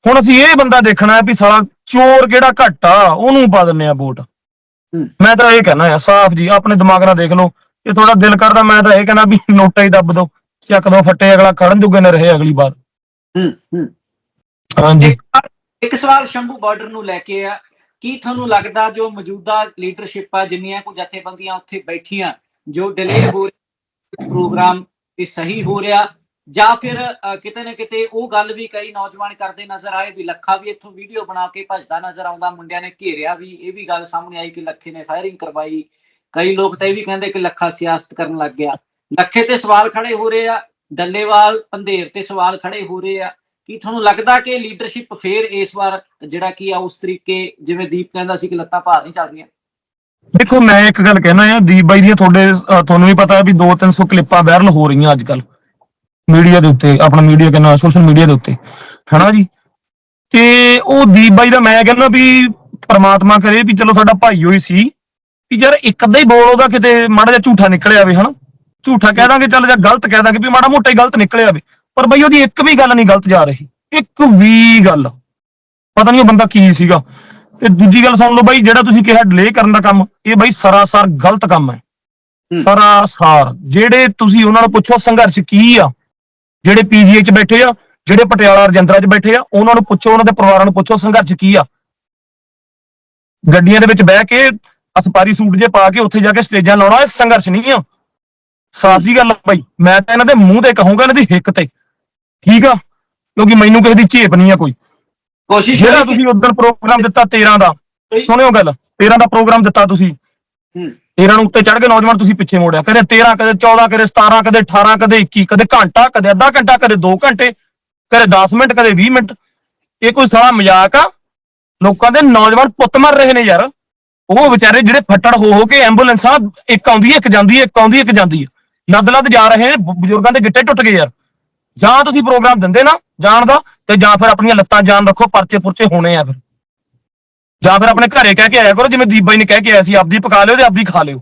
ਹੁਣ ਅਸੀਂ ਇਹ ਬੰਦਾ ਦੇਖਣਾ ਹੈ ਵੀ ਸਾਲਾ ਚੋਰ ਕਿਹੜਾ ਘੱਟ ਆ, ਉਹਨੂੰ ਪਾ ਦਿੰਨੇ ਆ ਵੋਟ। ਮੈਂ ਤਾਂ ਇਹ ਕਹਿਣਾ ਆ ਸਾਫ਼ ਜੀ ਆਪਣੇ ਦਿਮਾਗ ਨਾਲ ਦੇਖ ਲਓ। ਜੇ ਤੁਹਾਡਾ ਦਿਲ ਕਰਦਾ ਮੈਂ ਤਾਂ ਇਹ ਕਹਿਣਾ ਵੀ ਨੋਟਾ ਹੀ ਦੱਬ ਦਿਓ। ਚੱਕ ਦੋ ਫੱਟੇ ਅਗਲਾ ਖੜਨ ਜੋਗੇ ਨਾ ਰਹੇ ਅਗਲੀ ਵਾਰ। ਹੂੰ ਹੂੰ। ਹਾਂਜੀ। ਇੱਕ ਇੱਕ ਸਵਾਲ ਸ਼ੰਭੂ ਬਾਰਡਰ ਨੂੰ ਲੈ ਕੇ ਆ। ਕੀ ਤੁਹਾਨੂੰ ਲੱਗਦਾ ਜੋ ਮੌਜੂਦਾ ਲੀਡਰਸ਼ਿਪ ਆ ਜਿੰਨੀਆਂ ਕੁ ਜਥੇਬੰਦੀਆਂ ਉੱਥੇ ਬੈਠੀਆਂ ਜੋ ਡਿਲੇ ਹੋ ਰਿਹਾ ਪ੍ਰੋਗਰਾਮ ਇਹ ਸਹੀ ਹੋ ਰਿਹਾ ਜਾਂ ਫਿਰ ਕਿਤੇ ਨਾ ਕਿਤੇ ਉਹ ਗੱਲ ਵੀ ਕਈ ਨੌਜਵਾਨ ਕਰਦੇ ਨਜ਼ਰ ਆਏ ਵੀ ਲੱਖਾ ਵੀ ਇੱਥੋਂ ਵੀਡੀਓ ਬਣਾ ਕੇ ਭੱਜਦਾ ਨਜ਼ਰ ਆਉਂਦਾ, ਮੁੰਡਿਆਂ ਨੇ ਘੇਰਿਆ ਵੀ, ਇਹ ਵੀ ਗੱਲ ਸਾਹਮਣੇ ਆਈ ਕਿ ਲੱਖੇ ਨੇ ਫਾਇਰਿੰਗ ਕਰਵਾਈ। ਕਈ ਲੋਕ ਤਾਂ ਇਹ ਵੀ ਕਹਿੰਦੇ ਕਿ ਲੱਖਾ ਸਿਆਸਤ ਕਰਨ ਲੱਗ ਗਿਆ। ਲੱਖੇ ਤੇ ਸਵਾਲ ਖੜੇ ਹੋ ਰਹੇ ਆ, ਡੱਲੇਵਾਲ, ਪੰਧੇਰ ਤੇ ਸਵਾਲ ਖੜੇ ਹੋ ਰਹੇ ਆ। ਕੀ ਤੁਹਾਨੂੰ ਲੱਗਦਾ ਕਿ ਲੀਡਰਸ਼ਿਪ ਫੇਰ ਇਸ ਵਾਰ ਜਿਹੜਾ ਕੀ ਆ, ਉਸ ਤਰੀਕੇ ਜਿਵੇਂ ਦੀਪ ਕਹਿੰਦਾ ਸੀ ਕਿ ਲੱਤਾਂ ਭਾਰ ਨਹੀਂ ਚੱਲਦੀਆਂ ਦੇਖੋ, ਮੈਂ ਇੱਕ ਗੱਲ ਕਹਿਣਾ ਆ, ਦੀਪ ਬਾਈ ਦੀਆਂ ਤੁਹਾਡੇ ਤੁਹਾਨੂੰ ਵੀ ਪਤਾ ਹੈ ਵੀ 2-300 ਕਲਿੱਪਾਂ ਵਾਇਰਲ ਹੋ ਰਹੀਆਂ ਅੱਜ ਕੱਲ੍ਹ। ਮੀਡੀਆ ਦੇ ਉੱਤੇ ਆਪਣਾ ਮੀਡੀਆ ਕਹਿੰਦਾ ਸੋਸ਼ਲ ਮੀਡੀਆ ਦੇ ਉੱਤੇ ਹਨਾ ਜੀ? ਤੇ ਉਹ ਦੀਪ ਬਾਈ ਦਾ ਮੈਂ ਕਹਿੰਦਾ ਵੀ ਪ੍ਰਮਾਤਮਾ ਕਰੇ ਵੀ ਚਲੋ ਸਾਡਾ ਭਾਈ ਹੋਈ ਸੀ ਵੀ ਯਾਰ ਇੱਕ ਅੱਧਾ ਹੀ ਬੋਲ ਉਹਦਾ ਕਿਤੇ ਮਾੜਾ ਜਿਹਾ ਝੂਠਾ ਨਿਕਲਿਆ ਆਵੇ ਹਨਾ? ਝੂਠਾ ਕਹਿ ਦਾਂਗੇ ਚੱਲ ਜਾਂ ਗਲਤ ਕਹਿ ਦਾਂਗੇ ਵੀ ਮਾੜਾ ਮੋਟਾ ਹੀ ਗਲਤ ਨਿਕਲਿਆ ਆਵੇ ਪਰ ਬਈ ਉਹਦੀ ਇੱਕ ਵੀ ਗੱਲ ਨਹੀਂ ਗਲਤ ਜਾ ਰਹੀ ਇੱਕ ਵੀ ਗੱਲ। ਪਤਾ ਨਹੀਂ ਉਹ ਬੰਦਾ ਕੀ ਸੀਗਾ। ਤੇ ਦੂਜੀ ਗੱਲ ਸੁਣ ਲਓ ਬਾਈ ਜਿਹੜਾ ਤੁਸੀਂ ਕਿਹਾ ਡਿਲੇ ਕਰਨ ਦਾ ਕੰਮ ਇਹ ਬਾਈ ਸਰਾਸਰ ਗਲਤ ਕੰਮ ਹੈ। ਹੂੰ। ਸਰਾਸਰ ਜਿਹੜੇ ਤੁਸੀਂ ਉਹਨਾਂ ਨੂੰ ਪੁੱਛੋ ਸੰਘਰਸ਼ ਕੀ ਆ ਜਿਹੜੇ ਪੀਜੀਏ ਚ ਬੈਠੇ ਆ ਜਿਹੜੇ ਪਟਿਆਲਾ ਰਜਿੰਦਰਾ ਚ ਬੈਠੇ ਆ ਉਹਨਾਂ ਨੂੰ ਪੁੱਛੋ ਉਹਨਾਂ ਦੇ ਪਰਿਵਾਰਾਂ ਨੂੰ ਪੁੱਛੋ ਸੰਘਰਸ਼ ਕੀ ਆ? ਗੱਡੀਆਂ ਦੇ ਵਿੱਚ ਬਹਿ ਕੇ ਅਸਪਾਰੀ ਸੂਟ ਜੇ ਪਾ ਕੇ ਉੱਥੇ ਜਾ ਕੇ ਸਟੇਜਾਂ ਲਾਉਣਾ ਇਹ ਸੰਘਰਸ਼ ਨਹੀਂ ਆ। ਸਾਫ਼ ਜੀ ਗੱਲ ਆ ਬਾਈ ਮੈਂ ਤਾਂ ਇਹਨਾਂ ਦੇ ਮੂੰਹ ਤੇ ਕਹੂੰਗਾ ਇਹਨਾਂ ਦੀ ਹਿੱਕ ਤੇ। ਠੀਕ ਆ? ਕਿਉਂਕਿ ਮੈਨੂੰ ਕਿਸੇ ਦੀ ਝੇਪ ਨਹੀਂ ਆ ਕੋਈ। ਕੋਸ਼ਿਸ਼ ਜਿਹੜਾ ਤੁਸੀਂ ਉਦੋਂ ਪ੍ਰੋਗਰਾਮ ਦਿੱਤਾ 13 ਦਾ ਸੁਣਿਓ ਗੱਲ 13 ਦਾ ਪ੍ਰੋਗਰਾਮ ਦਿੱਤਾ ਤੁਸੀਂ। ਹੂੰ। 13 ਨੂੰ ਉੱਤੇ ਚੜ ਕੇ ਨੌਜਵਾਨ ਤੁਸੀਂ ਪਿੱਛੇ ਮੋੜਿਆ, ਕਦੇ 13 ਕਦੇ 14 ਕਦੇ 17 ਕਦੇ 18 ਕਦੇ 21 ਕਦੇ ਘੰਟਾ, ਕਦੇ ਅੱਧਾ ਘੰਟਾ, ਕਦੇ 2 ਘੰਟੇ, ਕਦੇ 10 ਮਿੰਟ, ਕਦੇ 20 ਮਿੰਟ। ਇਹ ਕੋਈ ਸਾਰਾ ਮਜ਼ਾਕ ਆ? ਲੋਕਾਂ ਦੇ ਨੌਜਵਾਨ ਪੁੱਤ ਮਰ ਰਹੇ ਨੇ ਯਾਰ। ਉਹ ਵਿਚਾਰੇ ਜਿਹੜੇ ਫੱਟੜ ਹੋ ਹੋ ਕੇ ਐਂਬੂਲੈਂਸਾਂ ਇੱਕ ਆਉਂਦੀ ਹੈ, ਇੱਕ ਜਾਂਦੀ ਹੈ, ਇੱਕ ਆਉਂਦੀ ਇੱਕ ਜਾਂਦੀ ਹੈ। ਲੱਦ ਲੱਦ ਜਾ ਰਹੇ ਨੇ ਬਜ਼ੁਰਗਾਂ ਦੇ ਗਿੱਟੇ ਟੁੱਟ ਗਏ ਯਾਰ। ਜਾਂ ਤੁਸੀਂ ਪ੍ਰੋਗਰਾਮ ਦਿੰਦੇ ਨਾ ਜਾਣ ਦਾ, ਤੇ ਜਾਂ ਫਿਰ ਆਪਣੀਆਂ ਲੱਤਾਂ ਜਾਨ ਰੱਖੋ ਪਰਚੇ ਪੁਰਚੇ ਹੋਣੇ ਆ ਫਿਰ। ਜਾਂ ਫਿਰ ਆਪਣੇ ਘਰੇ ਕਹਿ ਕੇ ਆਇਆ ਕਰੋ ਜਿਵੇਂ ਦੀਪ ਬਾਈ ਨੇ ਕਹਿ ਕੇ ਆਇਆ ਸੀ ਆਪਦੀ ਪਕਾ ਲਿਓ ਤੇ ਆਪਦੀ ਖਾ ਲਿਓ।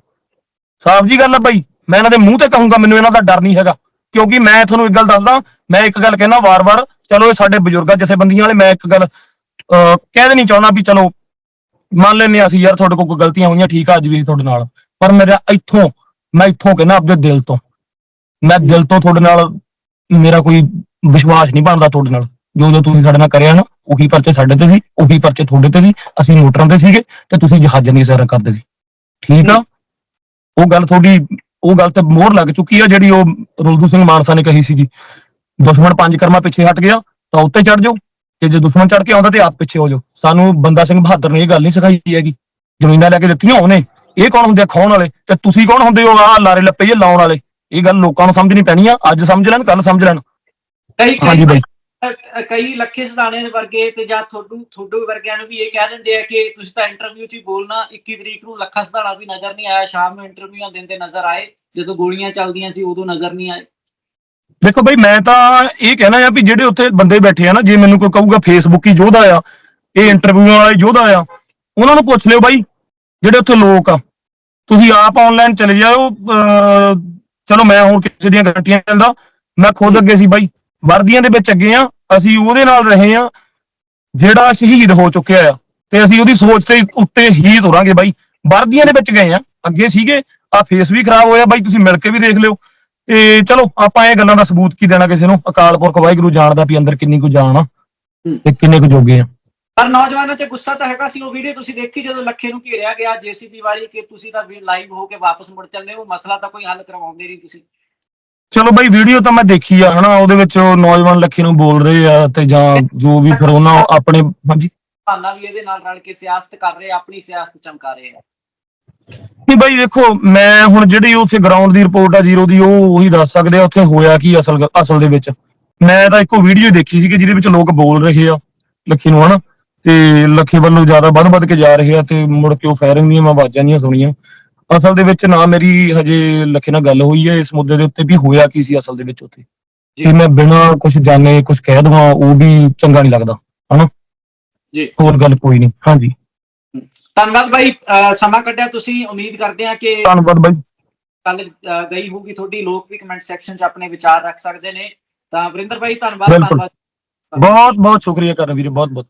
ਸਾਫ਼ ਜੀ ਗੱਲ ਆ ਬਾਈ ਮੈਂ ਇਹਨਾਂ ਦੇ ਮੂੰਹ ਤੇ ਕਹੂੰਗਾ ਮੈਨੂੰ ਇਹਨਾਂ ਦਾ ਡਰ ਨਹੀਂ ਹੈਗਾ ਕਿਉਂਕਿ ਮੈਂ ਤੁਹਾਨੂੰ ਇੱਕ ਗੱਲ ਦੱਸਦਾ ਮੈਂ ਇੱਕ ਗੱਲ ਕਹਿਣਾ ਵਾਰ-ਵਾਰ ਚਲੋ ਇਹ ਸਾਡੇ ਬਜ਼ੁਰਗਾਂ ਜਥੇਬੰਦੀਆਂ ਵਾਲੇ ਮੈਂ ਇੱਕ ਗੱਲ ਅਹ, ਕਹਿ ਦੇਣੀ ਚਾਹੁੰਦਾ ਵੀ ਚਲੋ ਮੰਨ ਲੈਨੇ ਆ ਅਸੀਂ ਯਾਰ ਤੁਹਾਡੇ ਕੋਲ ਕੋਈ ਗਲਤੀਆਂ ਹੋਈਆਂ ਠੀਕ ਆ ਅੱਜ ਵੀ ਤੁਹਾਡੇ ਨਾਲ ਪਰ ਮੇਰਾ ਇੱਥੋਂ ਮੈਂ ਇੱਥੋਂ ਕਹਿੰਦਾ ਆਪਣੇ ਦਿਲ ਤੋਂ। ਮੈਂ ਦਿਲ ਤੋਂ ਤੁਹਾਡੇ ਨਾਲ ਮੇਰਾ ਕੋਈ ਵਿਸ਼ਵਾਸ ਨਹੀਂ ਬਣਦਾ ਤੁਹਾਡੇ ਨਾਲ ਜੋ ਜੋ ਤੁਸੀਂ ਸਾਡੇ ਨਾਲ ਕਰਿਆ ਨਾ ਉਹੀ ਪਰਚੇ ਸਾਡੇ ਤੇ ਸੀ ਉਹੀ ਪਰਚੇ ਤੁਹਾਡੇ ਤੇ ਸੀ ਅਸੀਂ ਮੋਟਰਾਂ ਤੇ ਸੀਗੇ ਤੇ ਤੁਸੀਂ ਜਹਾਜ਼ਾਂ ਦੀ ਸੈਰਾਂ ਕਰਦੇ ਸੀ। ਠੀਕ ਆ? ਉਹ ਗੱਲ ਤੁਹਾਡੀ ਉਹ ਗੱਲ ਤੇ ਮੋਹਰ ਲੱਗ ਚੁੱਕੀ ਆ ਜਿਹੜੀ ਉਹ ਰੁਲਦੂ ਸਿੰਘ ਮਾਨਸਾ ਨੇ ਕਹੀ ਸੀਗੀ। ਦੁਸ਼ਮਣ ਪੰਜ ਕਰਮਾ ਪਿੱਛੇ ਹਟ ਗਿਆ ਤਾਂ ਉੱਤੇ ਚੜ ਜਾਓ। ਤੇ ਜੇ ਦੁਸ਼ਮਣ ਚੜ ਕੇ ਆਉਂਦਾ ਤੇ ਆਪ ਪਿੱਛੇ ਹੋ ਜਾਓ। ਸਾਨੂੰ ਬੰਦਾ ਸਿੰਘ ਬਹਾਦਰ ਨੇ ਇਹ ਗੱਲ ਨਹੀਂ ਸਿਖਾਈ ਹੈਗੀ। ਜ਼ਮੀਨਾਂ ਲੈ ਕੇ ਦਿੱਤੀਆਂ ਉਹਨੇ। ਇਹ ਕੌਣ ਹੁੰਦੇ ਆ ਖਾਣ ਵਾਲੇ? ਤੇ ਤੁਸੀਂ ਕੌਣ ਹੁੰਦੇ ਹੋ ਆ ਲਾਰੇ ਲੱਪੇ ਜੇ ਲਾਉਣ ਵਾਲੇ? ਇਹ ਗੱਲ ਲੋਕਾਂ ਨੂੰ ਸਮਝਣੀ ਪੈਣੀ ਆ। ਅੱਜ ਸਮਝ ਲੈਣ ਕੱਲ ਸਮਝ ਲੈਣ। ਹਾਂਜੀ ਬਾਈ। ਕਈ ਲੱਖੇ ਸਦਾਣੇ ਵਰਗੇ ਤੇ ਜਾਂ ਤੁਹਾਨੂੰ ਤੁਹਾਡੇ ਵਰਗਿਆਂ ਨੂੰ ਵੀ ਇਹ ਕਹਿ ਦਿੰਦੇ ਆ ਕਿ ਤੁਸੀਂ ਤਾਂ ਇੰਟਰਵਿਊ 'ਚ ਹੀ ਬੋਲਣਾ 21 ਤਰੀਕ ਨੂੰ ਲੱਖਾ ਸਦਾਣਾ ਵੀ ਨਜ਼ਰ ਨਹੀਂ ਆਇਆ, ਸ਼ਾਮ ਨੂੰ ਇੰਟਰਵਿਊਆਂ ਦਿੰਦੇ ਨਜ਼ਰ ਆਏ, ਜਦੋਂ ਗੋਲੀਆਂ ਚੱਲਦੀਆਂ ਸੀ ਉਦੋਂ ਨਜ਼ਰ ਨਹੀਂ ਆਏ। ਦੇਖੋ ਬਈ, ਮੈਂ ਤਾਂ ਇਹ ਕਹਿਣਾ ਆ ਵੀ ਜਿਹੜੇ ਉੱਥੇ ਬੰਦੇ ਬੈਠੇ ਆ ਨਾ, ਜੇ ਮੈਨੂੰ ਕੋਈ ਕਹੂਗਾ ਫੇਸਬੁੱਕ ਹੀ ਯੋਧਾ ਆ, ਇਹ ਇੰਟਰਵਿਊ ਵਾਲਾ ਯੋਧਾ ਆ, ਉਹਨਾਂ ਨੂੰ ਪੁੱਛ ਲਿਓ ਬਾਈ, ਜਿਹੜੇ ਉੱਥੇ ਲੋਕ ਆ। ਤੁਸੀਂ ਆਪ ਆਨਲਾਈਨ ਚਲੇ ਜਾਓ ਚਲੋ ਮੈਂ ਹੁਣ ਕਿਸੇ ਦੀਆਂ ਗਰੰਟੀਆਂ ਦਿੰਦਾ, ਮੈਂ ਖੁਦ ਅੱਗੇ ਸੀ ਬਾਈ। ਵਰਦੀਆਂ ਦੇ ਵਿੱਚ ਅੱਗੇ ਆ ਅਸੀਂ ਉਹਦੇ ਨਾਲ ਰਹੇ ਆ ਜਿਹੜਾ ਸ਼ਹੀਦ ਹੋ ਚੁੱਕਿਆ ਆ ਤੇ ਅਸੀਂ ਉਹਦੀ ਸੋਚ ਤੇ ਉੱਤੇ ਹੀ ਤੁਰਾਂਗੇ ਬਾਈ। ਵਰਦੀਆਂ ਦੇ ਵਿੱਚ ਗਏ ਆ ਅੱਗੇ ਸੀਗੇ ਆ ਫੇਸ ਵੀ ਖਰਾਬ ਹੋਇਆ ਬਾਈ ਤੁਸੀਂ ਮਿਲ ਕੇ ਵੀ ਦੇਖ ਲਿਓ। ਤੇ ਚਲੋ ਆਪਾਂ ਇਹ ਗੱਲਾਂ ਦਾ ਸਬੂਤ ਕੀ ਦੇਣਾ ਕਿਸੇ ਨੂੰ? ਅਕਾਲ ਪੁਰਖ ਵਾਹਿਗੁਰੂ ਜਾਣਦਾ ਵੀ ਅੰਦਰ ਕਿੰਨੀ ਕੁ ਜਾਣ ਆ ਤੇ ਕਿੰਨੇ ਕੁ ਜੋਗੇ ਆ। ਪਰ ਨੌਜਵਾਨਾਂ 'ਚ ਗੁੱਸਾ ਤਾਂ ਹੈਗਾ ਸੀ ਉਹ ਵੀਡੀਓ ਤੁਸੀਂ ਦੇਖੀ ਜਦੋਂ ਲੱਖੇ ਨੂੰ ਘੇਰਿਆ ਗਿਆ ਜੀਸੀਬੀ ਵਾਲੀ ਕਿ ਤੁਸੀਂ ਤਾਂ ਵੀ ਲਾਈਵ ਹੋ ਕੇ ਵਾਪਸ ਮੁੜ ਚੱਲੇ ਹੋ ਮਸਲਾ ਤਾਂ ਕੋਈ ਹੱਲ ਕਰਵਾਉਂਦੇ ਨਹੀਂ ਤੁਸੀਂ। ਚਲੋ ਬਾਈ ਵੀਡੀਓ ਤਾਂ ਮੈਂ ਦੇਖੀ ਆ ਹਨਾ ਉਹਦੇ ਵਿੱਚ ਉਹ ਨੌਜਵਾਨ ਲੱਖੀ ਨੂੰ ਬੋਲ ਰਹੇ ਆ ਤੇ ਜਾਂ ਜੋ ਵੀ ਫਿਰ ਉਹਨਾਂ ਆਪਣੇ ਹਾਂਜੀ? ਭਾਨਾ ਵੀ ਇਹਦੇ ਨਾਲ ਰਲ ਕੇ ਸਿਆਸਤ ਕਰ ਰਹੇ ਆ, ਆਪਣੀ ਸਿਆਸਤ ਚਮਕਾ ਰਹੇ ਆ। ਨਹੀਂ ਬਾਈ ਦੇਖੋ ਮੈਂ ਹੁਣ ਜਿਹੜੀ ਉੱਥੇ ਗਰਾਊਂਡ ਦੀ ਰਿਪੋਰਟ ਆ ਜ਼ੀਰੋ ਦੀ ਉਹ ਉਹੀ ਦੱਸ ਸਕਦੇ ਆ ਉੱਥੇ ਹੋਇਆ ਕੀ ਅਸਲ ਗ- ਅਸਲ ਦੇ ਵਿੱਚ। ਮੈਂ ਤਾਂ ਇੱਕੋ ਵੀਡੀਓ ਦੇਖੀ ਸੀ ਕਿ ਜਿਹਦੇ ਵਿੱਚ ਲੋਕ ਬੋਲ ਰਹੇ ਆ ਲੱਖੀ ਨੂੰ ਹਨਾ ਤੇ ਲੱਖੀ ਵੱਲੋਂ ਜ਼ਿਆਦਾ ਵੱਧ ਵੱਧ ਕੇ ਜਾ ਰਹੇ ਆ ਤੇ ਮੁੜ ਕੇ ਉਹ ਫਾਇਰਿੰਗ ਦੀਆਂ ਮੈਂ ਆਵਾਜ਼ਾਂ ਨਹੀਂ ਸੁਣੀਆਂ। ਅਸਲ ਦੇ ਵਿੱਚ ਨਾ ਮੇਰੀ ਹਜੇ ਲੱਖੀ ਨਾਲ ਗੱਲ ਹੋਈ ਹੈ ਇਸ ਮੁੱਦੇ ਦੇ ਉੱਤੇ ਵੀ ਹੋਇਆ ਕੀ ਸੀ ਅਸਲ ਦੇ ਵਿੱਚ ਉੱਥੇ। ਜੀ। ਮੈਂ ਬਿਨਾਂ ਕੁਝ ਜਾਣੇ ਕੁਝ ਕਹਿ ਦਵਾਂ ਉਹ ਵੀ ਚੰਗਾ ਨਹੀਂ ਲੱਗਦਾ ਹਨਾ? ਜੀ। ਹੋਰ ਗੱਲ ਕੋਈ ਨਹੀਂ ਹਾਂਜੀ। ਧੰਨਵਾਦ ਬਾਈ ਅਹ ਸਮਾਂ ਕੱਢਿਆ ਤੁਸੀਂ ਉਮੀਦ ਕਰਦੇ ਆ ਕਿ ਧੰਨਵਾਦ ਬਾਈ। ਕੱਲ ਗਈ ਹੋਊਗੀ ਤੁਹਾਡੀ ਲੋਕ ਵੀ ਕਮੈਂਟ ਸੈਕਸ਼ਨ 'ਚ ਆਪਣੇ ਵਿਚਾਰ ਰੱਖ ਸਕਦੇ ਨੇ। ਤਾਂ ਵਰਿੰਦਰ ਬਾਈ ਧੰਨਵਾਦ ਬਿਲਕੁਲ। ਧੰਨਵਾਦ। ਬਹੁਤ ਬਹੁਤ ਸ਼ੁਕਰੀਆ ਕਰਨ ਵੀਰੇ ਬਹੁਤ ਬਹੁਤ